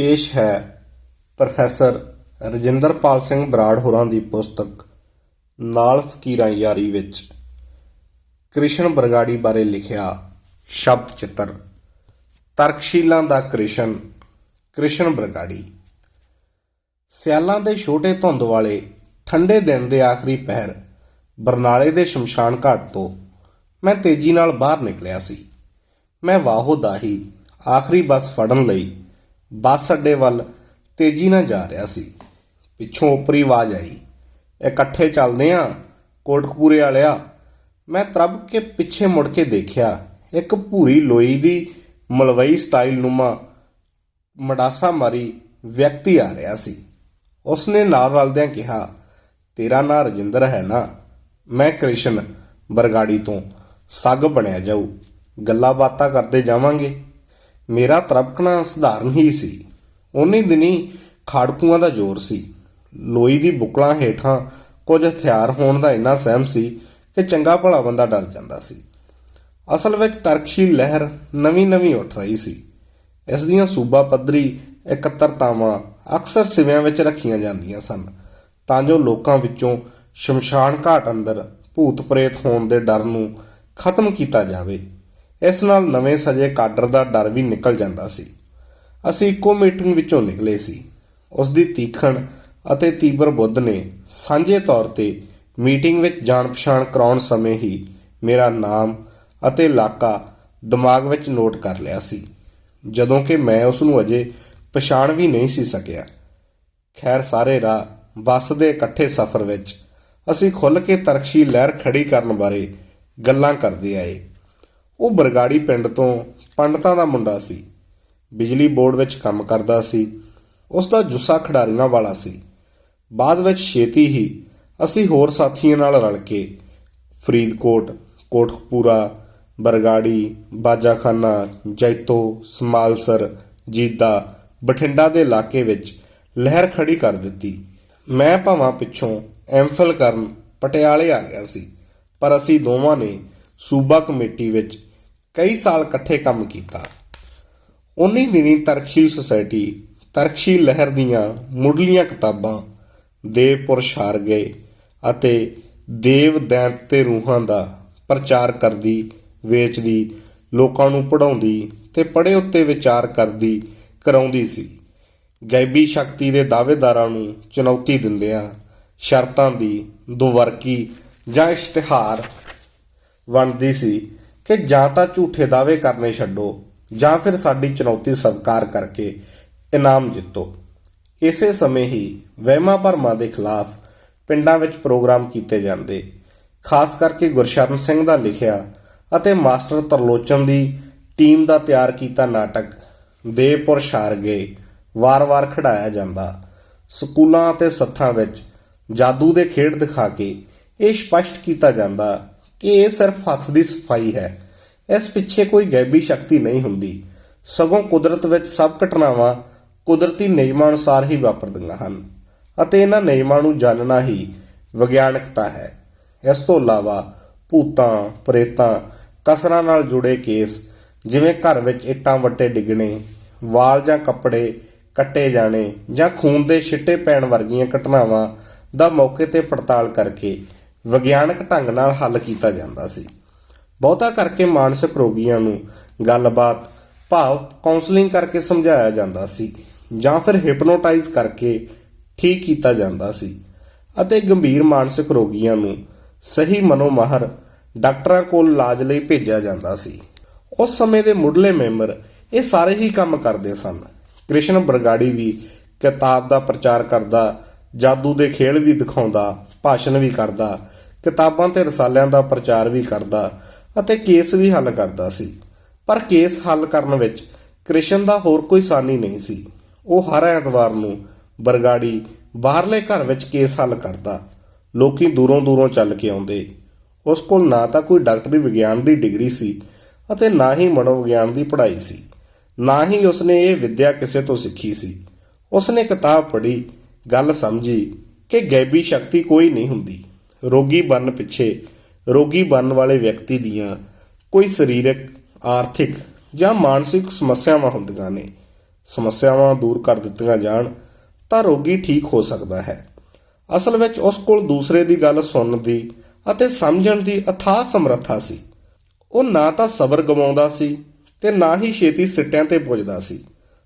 ਪੇਸ਼ ਹੈ। ਪ੍ਰੋਫੈਸਰ ਰਜਿੰਦਰਪਾਲ ਸਿੰਘ ਬਰਾੜ ਹੋਰਾਂ ਦੀ ਪੁਸਤਕ, ਨਾਲ ਫਕੀਰਾਂ ਯਾਰੀ ਵਿੱਚ। ਕ੍ਰਿਸ਼ਨ ਬਰਗਾੜੀ ਬਾਰੇ ਲਿਖਿਆ ਸ਼ਬਦ ਚਿੱਤਰ। ਤਰਕਸ਼ੀਲਾਂ ਦਾ ਕ੍ਰਿਸ਼ਨ ਕ੍ਰਿਸ਼ਨ ਬਰਗਾੜੀ। ਸਿਆਲਾਂ ਦੇ ਛੋਟੇ ਧੁੰਦ ਵਾਲੇ, ਠੰਡੇ ਦਿਨ ਦੇ ਆਖਰੀ ਪਹਿਰ, ਬਰਨਾਲੇ ਦੇ ਸ਼ਮਸ਼ਾਨ ਘਾਟ ਤੋਂ ਮੈਂ ਤੇਜ਼ੀ ਨਾਲ ਬਾਹਰ ਨਿਕਲਿਆ ਸੀ। ਮੈਂ ਵਾਹੋ ਦਾ ਹੀ ਆਖਰੀ ਬੱਸ ਫੜਨ ਲਈ ਬੱਸ ਅੱਡੇ ਵੱਲ ਤੇਜ਼ੀ ਨਾਲ ਜਾ ਰਿਹਾ ਸੀ। ਪਿੱਛੋਂ ਉੱਪਰੀ ਆਵਾਜ਼ ਆਈ। ਇਕੱਠੇ ਚੱਲਦੇ ਆਂ, ਕੋਟਕਪੂਰੇ ਵਾਲਿਆ। ਮੈਂ ਤਰਬ ਕੇ ਪਿੱਛੇ ਮੁੜ ਕੇ ਦੇਖਿਆ, ਇੱਕ ਭੂਰੀ ਲੋਈ ਦੀ ਮਲਵਈ ਸਟਾਈਲ ਨੁਮਾ ਮਡਾਸਾ ਮਾਰੀ ਵਿਅਕਤੀ ਆ ਰਿਹਾ ਸੀ। ਉਸਨੇ ਨਾਲ ਰਲਦਿਆਂ ਕਿਹਾ, ਤੇਰਾ ਨਾਂ ਰਜਿੰਦਰ ਹੈ ਨਾ? ਮੈਂ ਕ੍ਰਿਸ਼ਨ, ਬਰਗਾੜੀ ਤੋਂ। ਸੱਗ ਬਣਿਆ ਜਾਊ। ਗੱਲਾਂ ਬਾਤਾਂ ਕਰਦੇ ਜਾਵਾਂਗੇ। ਮੇਰਾ ਤਰਪਕਣਾ ਸਧਾਰਨ ਹੀ ਸੀ। ਉਨੀ ਦਿਨੀ ਖਾੜਕੂਆਂ ਦਾ ਜ਼ੋਰ ਸੀ। ਲੋਈ ਦੀ ਬੁਕਲਾਂ ਹੇਠਾਂ ਕੁਝ ਹਥਿਆਰ ਹੋਣ ਦਾ ਇੰਨਾ ਸਹਿਮ ਸੀ ਕਿ ਚੰਗਾ ਭਲਾ ਬੰਦਾ ਡਰ ਜਾਂਦਾ ਸੀ। ਅਸਲ ਵਿੱਚ ਤਰਕਸ਼ੀਲ ਲਹਿਰ ਨਵੀਂ-ਨਵੀਂ ਉੱਠ ਰਹੀ ਸੀ। ਇਸ ਦੀਆਂ ਸੂਬਾ ਪੱਧਰੀ ਇਕੱਤਰਤਾਵਾਂ ਅਕਸਰ ਸਿਵਿਆਂ ਵਿੱਚ ਰੱਖੀਆਂ ਜਾਂਦੀਆਂ ਸਨ, ਤਾਂ ਜੋ ਲੋਕਾਂ ਵਿੱਚੋਂ ਸ਼ਮਸ਼ਾਨ ਘਾਟ ਅੰਦਰ ਭੂਤ ਪ੍ਰੇਤ ਹੋਣ ਦੇ ਡਰ ਨੂੰ ਖਤਮ ਕੀਤਾ ਜਾਵੇ। ਇਸ ਨਾਲ ਨਵੇਂ ਸਜੇ ਕਾਡਰ ਦਾ ਡਰ ਵੀ ਨਿਕਲ ਜਾਂਦਾ ਸੀ। ਅਸੀਂ ਇੱਕੋ ਮੀਟਿੰਗ ਵਿੱਚੋਂ ਨਿਕਲੇ ਸੀ। ਉਸ ਦੀ ਤੀਖਣ ਅਤੇ ਤੀਬਰ ਬੁੱਧ ਨੇ ਸਾਂਝੇ ਤੌਰ ਤੇ ਮੀਟਿੰਗ ਵਿੱਚ ਜਾਣ ਪਛਾਣ ਕਰਾਉਣ ਸਮੇਂ ਹੀ ਮੇਰਾ ਨਾਮ ਅਤੇ ਇਲਾਕਾ ਦਿਮਾਗ ਵਿੱਚ ਨੋਟ ਕਰ ਲਿਆ ਸੀ, ਜਦੋਂ ਕਿ ਮੈਂ ਉਸ ਨੂੰ ਅਜੇ ਪਛਾਣ ਵੀ ਨਹੀਂ ਸੀ ਸਕਿਆ। ਖੈਰ, ਸਾਰੇ ਰਾਹ ਬੱਸ ਦੇ ਇਕੱਠੇ ਸਫ਼ਰ ਵਿੱਚ ਅਸੀਂ ਖੁੱਲ੍ਹ ਕੇ ਤਰਕਸ਼ੀ ਲਹਿਰ ਖੜੀ ਕਰਨ ਬਾਰੇ ਗੱਲਾਂ ਕਰਦੇ ਆਏ। ਉਹ ਬਰਗਾੜੀ ਪਿੰਡ ਤੋਂ ਪੰਡਤਾਂ ਦਾ ਮੁੰਡਾ ਸੀ। ਬਿਜਲੀ ਬੋਰਡ ਵਿੱਚ ਕੰਮ ਕਰਦਾ ਸੀ। ਉਸ ਦਾ ਜੁੱਸਾ ਖਿਡਾਰੀਆਂ ਵਾਲਾ ਸੀ। ਬਾਅਦ ਵਿੱਚ ਛੇਤੀ ਹੀ ਅਸੀਂ ਹੋਰ ਸਾਥੀਆਂ ਨਾਲ ਰਲ ਕੇ ਫਰੀਦਕੋਟ, ਕੋਟਕਪੂਰਾ, ਬਰਗਾੜੀ, ਬਾਜਾਖਾਨਾ, ਜੈਤੋ, ਸਮਾਲਸਰ, ਜੀਦਾ, ਬਠਿੰਡਾ ਦੇ ਇਲਾਕੇ ਵਿੱਚ ਲਹਿਰ ਖੜੀ ਕਰ ਦਿੱਤੀ। ਮੈਂ ਭਾਵਾਂ ਪਿੱਛੋਂ ਐਮਫਿਲ ਕਰਨ ਪਟਿਆਲੇ ਆ ਗਿਆ ਸੀ। ਪਰ ਅਸੀਂ ਦੋਵਾਂ ਨੇ ਸੂਬਾ ਕਮੇਟੀ ਵਿੱਚ ਕਈ ਸਾਲ ਇਕੱਠੇ ਕੰਮ ਕੀਤਾ। ਉਨੀ ਦਿਨੀ ਤਰਕਸ਼ੀਲ ਸੁਸਾਇਟੀ ਤਰਕਸ਼ੀਲ ਲਹਿਰ ਦੀਆਂ ਮੁੱਢਲੀਆਂ ਕਿਤਾਬਾਂ ਦੇਵ ਪੁਰਸ਼ਾਰ ਗਏ ਅਤੇ ਦੇਵ ਦੈਂਤ ਤੇ ਰੂਹਾਂ ਦਾ ਪ੍ਰਚਾਰ ਕਰਦੀ, ਵੇਚਦੀ, ਲੋਕਾਂ ਨੂੰ ਪੜਾਉਂਦੀ ਤੇ ਪੜੇ ਉੱਤੇ ਵਿਚਾਰ ਕਰਦੀ, ਕਰਾਉਂਦੀ ਸੀ। ਗੈਬੀ ਸ਼ਕਤੀ ਦੇ ਦਾਅਵੇਦਾਰਾਂ ਨੂੰ ਚੁਣੌਤੀ ਦਿੰਦਿਆਂ ਸ਼ਰਤਾਂ ਦੀ ਦੁਵਰਕੀ ਜਾਂ ਇਸ਼ਤਿਹਾਰ ਵੰਡਦੀ ਸੀ। ਕਿ ਜਾਂ ਤਾਂ ਝੂਠੇ ਦਾਅਵੇ ਕਰਨੇ ਛੱਡੋ, ਜਾਂ ਫਿਰ ਸਾਡੀ ਚੁਣੌਤੀ ਸਵੀਕਾਰ ਕਰਕੇ ਇਨਾਮ ਜਿੱਤੋ। ਇਸੇ ਸਮੇਂ ਹੀ ਵਹਿਮਾਂ ਭਰਮਾਂ ਦੇ ਖਿਲਾਫ ਪਿੰਡਾਂ ਵਿੱਚ ਪ੍ਰੋਗਰਾਮ ਕੀਤੇ ਜਾਂਦੇ। ਖਾਸ ਕਰਕੇ ਗੁਰਸ਼ਰਨ ਸਿੰਘ ਦਾ ਲਿਖਿਆ ਅਤੇ ਮਾਸਟਰ ਤਰਲੋਚਨ ਦੀ ਟੀਮ ਦਾ ਤਿਆਰ ਕੀਤਾ ਨਾਟਕ, ਦੇਵਪੁਰ ਛਾਰ ਗਏ ਵਾਰ-ਵਾਰ ਖਿਡਾਇਆ ਜਾਂਦਾ। ਸਕੂਲਾਂ ਅਤੇ ਸੱਥਾਂ ਵਿੱਚ ਜਾਦੂ ਦੇ ਖੇਡ ਦਿਖਾ ਕੇ ਇਹ ਸਪਸ਼ਟ ਕੀਤਾ ਜਾਂਦਾ ਕਿ ਇਹ ਸਿਰਫ ਹੱਥ ਦੀ ਸਫ਼ਾਈ ਹੈ। ਇਸ ਪਿੱਛੇ ਕੋਈ ਗੈਬੀ ਸ਼ਕਤੀ ਨਹੀਂ ਹੁੰਦੀ। ਸਗੋਂ ਕੁਦਰਤ ਵਿੱਚ ਸਭ ਘਟਨਾਵਾਂ ਕੁਦਰਤੀ ਨਿਯਮਾਂ ਅਨੁਸਾਰ ਹੀ ਵਾਪਰਦੀਆਂ ਹਨ ਅਤੇ ਇਹਨਾਂ ਨਿਯਮਾਂ ਨੂੰ ਜਾਣਨਾ ਹੀ ਵਿਗਿਆਨਕਤਾ ਹੈ। ਇਸ ਤੋਂ ਇਲਾਵਾ ਭੂਤਾਂ, ਪ੍ਰੇਤਾਂ, ਕਸਰਾਂ ਨਾਲ ਜੁੜੇ ਕੇਸ, ਜਿਵੇਂ ਘਰ ਵਿੱਚ ਇੱਟਾਂ ਵੱਟੇ ਡਿੱਗਣੇ, ਵਾਲ ਜਾਂ ਕੱਪੜੇ ਕੱਟੇ ਜਾਣੇ ਜਾਂ ਖੂਨ ਦੇ ਛਿੱਟੇ ਪੈਣ ਵਰਗੀਆਂ ਘਟਨਾਵਾਂ ਦਾ ਮੌਕੇ ਤੇ ਪੜਤਾਲ ਕਰਕੇ ਵਿਗਿਆਨਕ ਢੰਗ ਨਾਲ ਹੱਲ ਕੀਤਾ ਜਾਂਦਾ ਸੀ। ਬਹੁਤਾ ਕਰਕੇ ਮਾਨਸਿਕ ਰੋਗੀਆਂ ਨੂੰ ਗੱਲਬਾਤ, ਭਾਵ ਕਾਉਂਸਲਿੰਗ ਕਰਕੇ ਸਮਝਾਇਆ ਜਾਂਦਾ ਸੀ ਜਾਂ ਫਿਰ ਹਿਪਨੋਟਾਈਜ਼ ਕਰਕੇ ਠੀਕ ਕੀਤਾ ਜਾਂਦਾ ਸੀ ਅਤੇ ਗੰਭੀਰ ਮਾਨਸਿਕ ਰੋਗੀਆਂ ਨੂੰ ਸਹੀ ਮਨੋਮਾਹਰ ਡਾਕਟਰਾਂ ਕੋਲ ਇਲਾਜ ਲਈ ਭੇਜਿਆ ਜਾਂਦਾ ਸੀ। ਉਸ ਸਮੇਂ ਦੇ ਮੁੱਢਲੇ ਮੈਂਬਰ ਇਹ ਸਾਰੇ ਹੀ ਕੰਮ ਕਰਦੇ ਸਨ। ਕ੍ਰਿਸ਼ਨ ਬਰਗਾੜੀ ਵੀ ਕਿਤਾਬ ਦਾ ਪ੍ਰਚਾਰ ਕਰਦਾ, ਜਾਦੂ ਦੇ ਖੇਲ ਵੀ ਦਿਖਾਉਂਦਾ ਭਾਸ਼ਣ ਵੀ ਕਰਦਾ, ਕਿਤਾਬਾਂ ਤੇ ਰਸਾਲਿਆਂ ਦਾ ਪ੍ਰਚਾਰ ਵੀ ਕਰਦਾ ਅਤੇ ਕੇਸ ਵੀ ਹੱਲ ਕਰਦਾ ਸੀ। ਪਰ ਕੇਸ ਹੱਲ ਕਰਨ ਵਿੱਚ ਕ੍ਰਿਸ਼ਨ ਦਾ ਹੋਰ ਕੋਈ ਸਾਨੀ ਨਹੀਂ ਸੀ। ਉਹ ਹਰ ਐਤਵਾਰ ਨੂੰ ਬਰਗਾੜੀ ਬਾਹਰਲੇ ਘਰ ਵਿੱਚ ਕੇਸ ਹੱਲ ਕਰਦਾ। ਲੋਕੀ ਦੂਰੋਂ ਦੂਰੋਂ ਚੱਲ ਕੇ ਆਉਂਦੇ। ਉਸ ਕੋਲ ਨਾ ਤਾਂ ਕੋਈ ਡਾਕਟਰੀ ਵਿਗਿਆਨ ਦੀ ਡਿਗਰੀ ਸੀ ਅਤੇ ਨਾ ਹੀ ਮਨੋਵਿਗਿਆਨ ਦੀ ਪੜ੍ਹਾਈ ਸੀ। ਨਾ ਹੀ ਉਸਨੇ ਇਹ ਵਿੱਦਿਆ ਕਿਸੇ ਤੋਂ ਸਿੱਖੀ ਸੀ। ਉਸਨੇ ਕਿਤਾਬ ਪੜ੍ਹੀ, ਗੱਲ ਸਮਝੀ ਕਿ ਗੈਬੀ ਸ਼ਕਤੀ ਕੋਈ ਨਹੀਂ ਹੁੰਦੀ। ਰੋਗੀ ਬਣਨ ਪਿੱਛੇ, ਰੋਗੀ ਬਣਨ ਵਾਲੇ ਵਿਅਕਤੀ ਦੀਆਂ ਕੋਈ ਸਰੀਰਕ, ਆਰਥਿਕ ਜਾਂ ਮਾਨਸਿਕ ਸਮੱਸਿਆਵਾਂ ਹੁੰਦੀਆਂ ਨੇ। ਸਮੱਸਿਆਵਾਂ ਦੂਰ ਕਰ ਦਿੱਤੀਆਂ ਜਾਣ ਤਾਂ ਰੋਗੀ ਠੀਕ ਹੋ ਸਕਦਾ ਹੈ। ਅਸਲ ਵਿੱਚ ਉਸ ਕੋਲ ਦੂਸਰੇ ਦੀ ਗੱਲ ਸੁਣਨ ਦੀ ਅਤੇ ਸਮਝਣ ਦੀ ਅਥਾਹ ਸਮਰੱਥਾ ਸੀ। ਉਹ ਨਾ ਤਾਂ ਸਬਰ ਗਵਾਉਂਦਾ ਸੀ ਤੇ ਨਾ ਹੀ ਛੇਤੀ ਸਿੱਟਿਆਂ ਤੇ ਪੁੱਜਦਾ ਸੀ।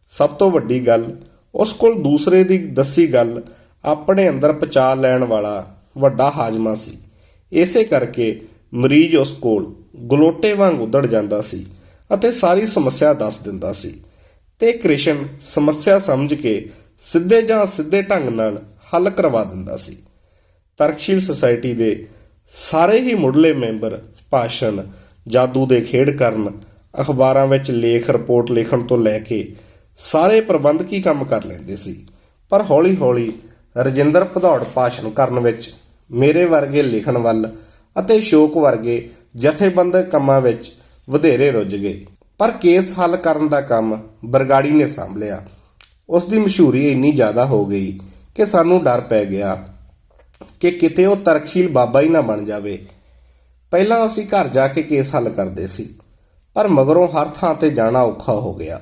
ਸਭ ਤੋਂ ਵੱਡੀ ਗੱਲ ਉਸ ਕੋਲ ਦੂਸਰੇ ਦੀ ਦੱਸੀ ਗੱਲ ਆਪਣੇ ਅੰਦਰ ਪਚਾ ਲੈਣ ਵਾਲਾ ਵੱਡਾ ਹਾਜ਼ਮਾ ਸੀ। ਇਸੇ ਕਰਕੇ ਮਰੀਜ਼ ਉਸ ਕੋਲ ਗਲੋਟੇ ਵਾਂਗ ਉਧੜ ਜਾਂਦਾ ਸੀ ਅਤੇ ਸਾਰੀ ਸਮੱਸਿਆ ਦੱਸ ਦਿੰਦਾ ਸੀ। ਤੇ ਕ੍ਰਿਸ਼ਨ ਸਮੱਸਿਆ ਸਮਝ ਕੇ ਸਿੱਧੇ ਜਾਂ ਸਿੱਧੇ ਢੰਗ ਨਾਲ ਹੱਲ ਕਰਵਾ ਦਿੰਦਾ ਸੀ। ਤਰਕਸ਼ੀਲ ਸੁਸਾਇਟੀ ਦੇ ਸਾਰੇ ਹੀ ਮੁੱਢਲੇ ਮੈਂਬਰ ਭਾਸ਼ਣ, ਜਾਦੂ ਦੇ ਖੇਡ ਕਰਨ, ਅਖਬਾਰਾਂ ਵਿੱਚ ਲੇਖ, ਰਿਪੋਰਟ ਲਿਖਣ ਤੋਂ ਲੈ ਕੇ ਸਾਰੇ ਪ੍ਰਬੰਧਕੀ ਕੰਮ ਕਰ ਲੈਂਦੇ ਸੀ। ਪਰ ਹੌਲੀ-ਹੌਲੀ ਰਜਿੰਦਰ ਭਦੌੜ ਭਾਸ਼ਣ ਕਰਨ ਵਿੱਚ ਮੇਰੇ ਵਰਗੇ ਲਿਖਣ ਵੱਲ ਅਤੇ ਸ਼ੋਕ ਵਰਗੇ ਜਥੇਬੰਦਕ ਕੰਮਾਂ ਵਿੱਚ ਵਧੇਰੇ ਰੁੱਝ ਗਏ। ਪਰ ਕੇਸ ਹੱਲ ਕਰਨ ਦਾ ਕੰਮ ਬਰਗਾੜੀ ਨੇ ਸੰਭ ਲਿਆ ਉਸ ਦੀ ਮਸ਼ਹੂਰੀ ਇੰਨੀ ਜ਼ਿਆਦਾ ਹੋ ਗਈ ਕਿ ਸਾਨੂੰ ਡਰ ਪੈ ਗਿਆ ਕਿ ਕਿਤੇ ਉਹ ਤਰਕਸ਼ੀਲ ਬਾਬਾ ਹੀ ਨਾ ਬਣ ਜਾਵੇ। ਪਹਿਲਾਂ ਅਸੀਂ ਘਰ ਜਾ ਕੇ ਕੇਸ ਹੱਲ ਕਰਦੇ ਸੀ, ਪਰ ਮਗਰੋਂ ਹਰ ਥਾਂ ਤੇ ਜਾਣਾ ਔਖਾ ਹੋ ਗਿਆ।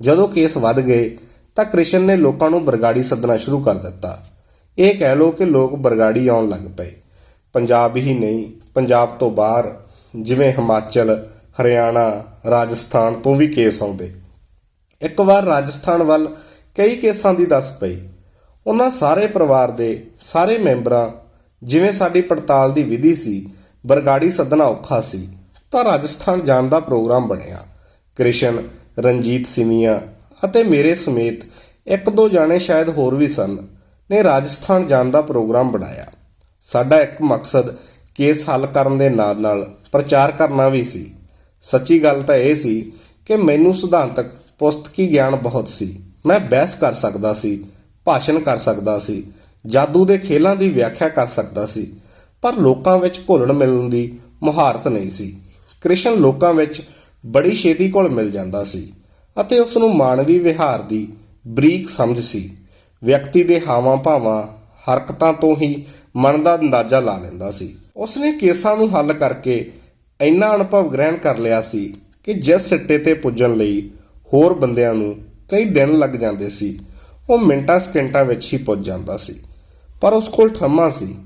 ਜਦੋਂ ਕੇਸ ਵੱਧ ਗਏ ਤਾਂ ਕ੍ਰਿਸ਼ਨ ਨੇ ਲੋਕਾਂ ਨੂੰ ਬਰਗਾੜੀ ਸੱਦਣਾ ਸ਼ੁਰੂ ਕਰ ਦਿੱਤਾ। ਇਹ ਕਹਿ ਲੋ ਕਿ ਲੋਕ ਬਰਗਾੜੀ ਆਉਣ ਲੱਗ ਪਏ। ਪੰਜਾਬ ਹੀ ਨਹੀਂ, ਪੰਜਾਬ ਤੋਂ ਬਾਹਰ, ਜਿਵੇਂ ਹਿਮਾਚਲ, ਹਰਿਆਣਾ, ਰਾਜਸਥਾਨ ਤੋਂ ਵੀ ਕੇਸ ਆਉਂਦੇ। ਇੱਕ ਵਾਰ ਰਾਜਸਥਾਨ ਵੱਲ ਕਈ ਕੇਸਾਂ ਦੀ ਦੱਸ ਪਈ। ਉਹਨਾਂ ਸਾਰੇ ਪਰਿਵਾਰ ਦੇ ਸਾਰੇ ਮੈਂਬਰਾਂ, ਜਿਵੇਂ ਸਾਡੀ ਪੜਤਾਲ ਦੀ ਵਿਧੀ ਸੀ, ਬਰਗਾੜੀ ਸੱਦਣਾ ਔਖਾ ਸੀ, ਤਾਂ ਰਾਜਸਥਾਨ ਜਾਣ ਦਾ ਪ੍ਰੋਗਰਾਮ ਬਣਿਆ। ਕ੍ਰਿਸ਼ਨ, ਰਣਜੀਤ ਸਿਮੀਆ ਅਤੇ ਮੇਰੇ ਸਮੇਤ ਇੱਕ ਦੋ ਜਾਣੇ ਸ਼ਾਇਦ ਹੋਰ ਵੀ ਸਨ। ਨੇ ਰਾਜਸਥਾਨ ਜਾਣ ਦਾ ਪ੍ਰੋਗਰਾਮ ਬਣਾਇਆ। ਸਾਡਾ ਇੱਕ ਮਕਸਦ ਕੇਸ ਹੱਲ ਕਰਨ ਦੇ ਨਾਲ ਨਾਲ ਪ੍ਰਚਾਰ ਕਰਨਾ ਵੀ ਸੀ। ਸੱਚੀ ਗੱਲ ਤਾਂ ਇਹ ਸੀ ਕਿ ਮੈਨੂੰ ਸਿਧਾਂਤਕ ਪੁਸਤਕੀ ਗਿਆਨ ਬਹੁਤ ਸੀ। ਮੈਂ ਬਹਿਸ ਕਰ ਸਕਦਾ ਸੀ, ਭਾਸ਼ਣ ਕਰ ਸਕਦਾ ਸੀ, ਜਾਦੂ ਦੇ ਖੇਲਾਂ ਦੀ ਵਿਆਖਿਆ ਕਰ ਸਕਦਾ ਸੀ, ਪਰ ਲੋਕਾਂ ਵਿੱਚ ਘੁਲਣ ਮਿਲਣ ਦੀ ਮੁਹਾਰਤ ਨਹੀਂ ਸੀ। ਕ੍ਰਿਸ਼ਨ ਲੋਕਾਂ ਵਿੱਚ ਬੜੀ ਛੇਤੀ ਘੁਲ ਮਿਲ ਜਾਂਦਾ ਸੀ ਅਤੇ ਉਸ ਨੂੰ ਮਾਨਵੀ ਵਿਹਾਰ ਦੀ ਬਰੀਕ ਸਮਝ ਸੀ। ਵਿਅਕਤੀ ਦੇ ਹਾਵਾਂ ਭਾਵਾਂ, ਹਰਕਤਾਂ ਤੋਂ ਹੀ ਮਨ ਦਾ ਅੰਦਾਜ਼ਾ ਲਾ ਲੈਂਦਾ ਸੀ। ਉਸਨੇ ਕੇਸਾਂ ਨੂੰ ਹੱਲ ਕਰਕੇ ਇੰਨਾ ਅਨੁਭਵ ਗ੍ਰਹਿਣ ਕਰ ਲਿਆ ਸੀ ਕਿ ਜਿਸ ਸਿੱਟੇ ਤੇ ਪੁੱਜਣ ਲਈ ਹੋਰ ਬੰਦਿਆਂ ਨੂੰ ਕਈ ਦਿਨ ਲੱਗ ਜਾਂਦੇ ਸੀ, ਉਹ ਮਿੰਟਾਂ ਸਕਿੰਟਾਂ ਵਿੱਚ ਹੀ ਪੁੱਜ ਜਾਂਦਾ ਸੀ। ਪਰ ਉਸ ਕੋਲ ਠੰਮਾ ਸੀ।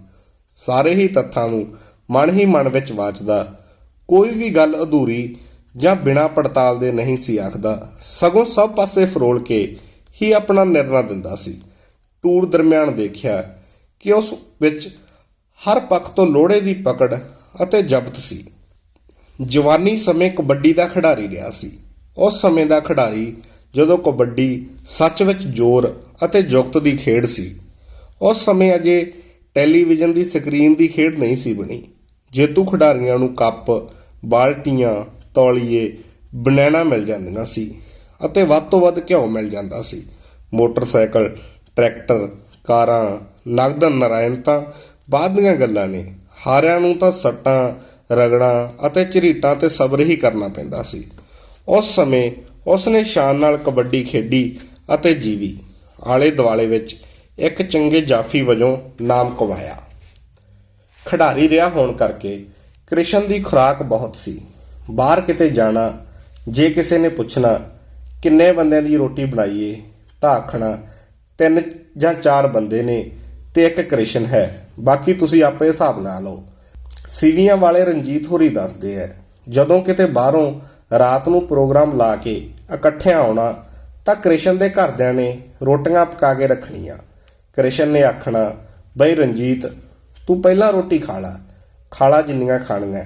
ਸਾਰੇ ਹੀ ਤੱਥਾਂ ਨੂੰ ਮਨ ਹੀ ਮਨ ਵਿੱਚ ਵਾਚਦਾ, ਕੋਈ ਵੀ ਗੱਲ ਅਧੂਰੀ ਜਾਂ ਬਿਨਾਂ ਪੜਤਾਲ ਦੇ ਨਹੀਂ ਸੀ ਆਖਦਾ, ਸਗੋਂ ਸਭ ਪਾਸੇ ਫਰੋਲ ਕੇ ਹੀ ਆਪਣਾ ਨਿਰਣਾ ਦਿੰਦਾ ਸੀ। ਟੂਰ ਦਰਮਿਆਨ ਦੇਖਿਆ ਕਿ ਉਸ ਵਿੱਚ ਹਰ ਪੱਖ ਤੋਂ ਲੋੜੇ ਦੀ ਪਕੜ ਅਤੇ ਜ਼ਬਤ ਸੀ। ਜਵਾਨੀ ਸਮੇਂ ਕਬੱਡੀ ਦਾ ਖਿਡਾਰੀ ਰਿਹਾ ਸੀ। ਉਸ ਸਮੇਂ ਦਾ ਖਿਡਾਰੀ ਜਦੋਂ ਕਬੱਡੀ ਸੱਚ ਵਿੱਚ ਜ਼ੋਰ ਅਤੇ ਜੁਗਤ ਦੀ ਖੇਡ ਸੀ। ਉਸ ਸਮੇਂ ਅਜੇ ਟੈਲੀਵਿਜ਼ਨ ਦੀ ਸਕਰੀਨ ਦੀ ਖੇਡ ਨਹੀਂ ਸੀ ਬਣੀ। ਜੇਤੂ ਖਿਡਾਰੀਆਂ ਨੂੰ ਕੱਪ, ਬਾਲਟੀਆਂ, ਤੌਲੀਏ, ਬਨੈਣਾ ਮਿਲ ਜਾਂਦੀਆਂ ਸੀ। ਅਤੇ ਵੱਧ ਤੋਂ ਵੱਧ ਘਿਓ ਮਿਲ ਜਾਂਦਾ ਸੀ। ਮੋਟਰਸਾਈਕਲ, ਟਰੈਕਟਰ, ਕਾਰਾਂ ਨਗਦ ਨਰਾਇਣ ਤਾਂ ਬਾਅਦ ਦੀਆਂ ਗੱਲਾਂ ਨੇ। ਹਾਰਿਆਂ ਨੂੰ ਤਾਂ ਸੱਟਾਂ, ਰਗੜਾਂ ਅਤੇ ਝਰੀਟਾਂ ਤੇ ਸਬਰ ਹੀ ਕਰਨਾ ਪੈਂਦਾ ਸੀ। ਉਸ ਸਮੇਂ ਉਸ ਨੇ ਸ਼ਾਨ ਨਾਲ ਕਬੱਡੀ ਖੇਡੀ ਅਤੇ ਜੀਵੀ। ਆਲੇ ਦੁਆਲੇ ਵਿੱਚ ਇੱਕ ਚੰਗੇ ਜਾਫੀ ਵਜੋਂ ਨਾਮ ਕਮਾਇਆ। ਖਿਡਾਰੀ ਰਿਹਾ ਹੋਣ ਕਰਕੇ ਕ੍ਰਿਸ਼ਨ ਦੀ ਖੁਰਾਕ ਬਹੁਤ ਸੀ। ਬਾਹਰ ਕਿਤੇ ਜਾਣਾ, ਜੇ ਕਿਸੇ ਨੇ ਪੁੱਛਣਾ ਕਿੰਨੇ ਬੰਦਿਆਂ ਦੀ ਰੋਟੀ ਬਣਾਈਏ ਤਾਂ ਆਖਣਾ, ਤਿੰਨ ਜਾਂ ਚਾਰ ਬੰਦੇ ਨੇ ਤੇ ਇੱਕ ਕ੍ਰਿਸ਼ਨ ਹੈ। ਬਾਕੀ ਤੁਸੀਂ ਆਪੇ ਹਿਸਾਬ ਲਾ ਲਓ। ਸੀਵੀਆਂ ਵਾਲੇ ਰਣਜੀਤ ਹੋਰੀ ਦੱਸਦੇ ਐ, ਜਦੋਂ ਕਿਤੇ ਬਾਹਰੋਂ ਰਾਤ ਨੂੰ ਪ੍ਰੋਗਰਾਮ ਲਾ ਕੇ ਇਕੱਠਿਆਂ ਆਉਣਾ, ਤਾਂ ਕ੍ਰਿਸ਼ਨ ਦੇ ਘਰਦਿਆਂ ਨੇ ਰੋਟੀਆਂ ਪਕਾ ਕੇ ਰੱਖਣੀਆਂ। ਕ੍ਰਿਸ਼ਨ ਨੇ ਆਖਣਾ, ਬਈ ਰਣਜੀਤ, ਤੂੰ ਪਹਿਲਾਂ ਰੋਟੀ ਖਾ ਲਾ। ਖਾਲਾ ਜਿੰਨੀਆਂ ਖਾਣੀਆਂ।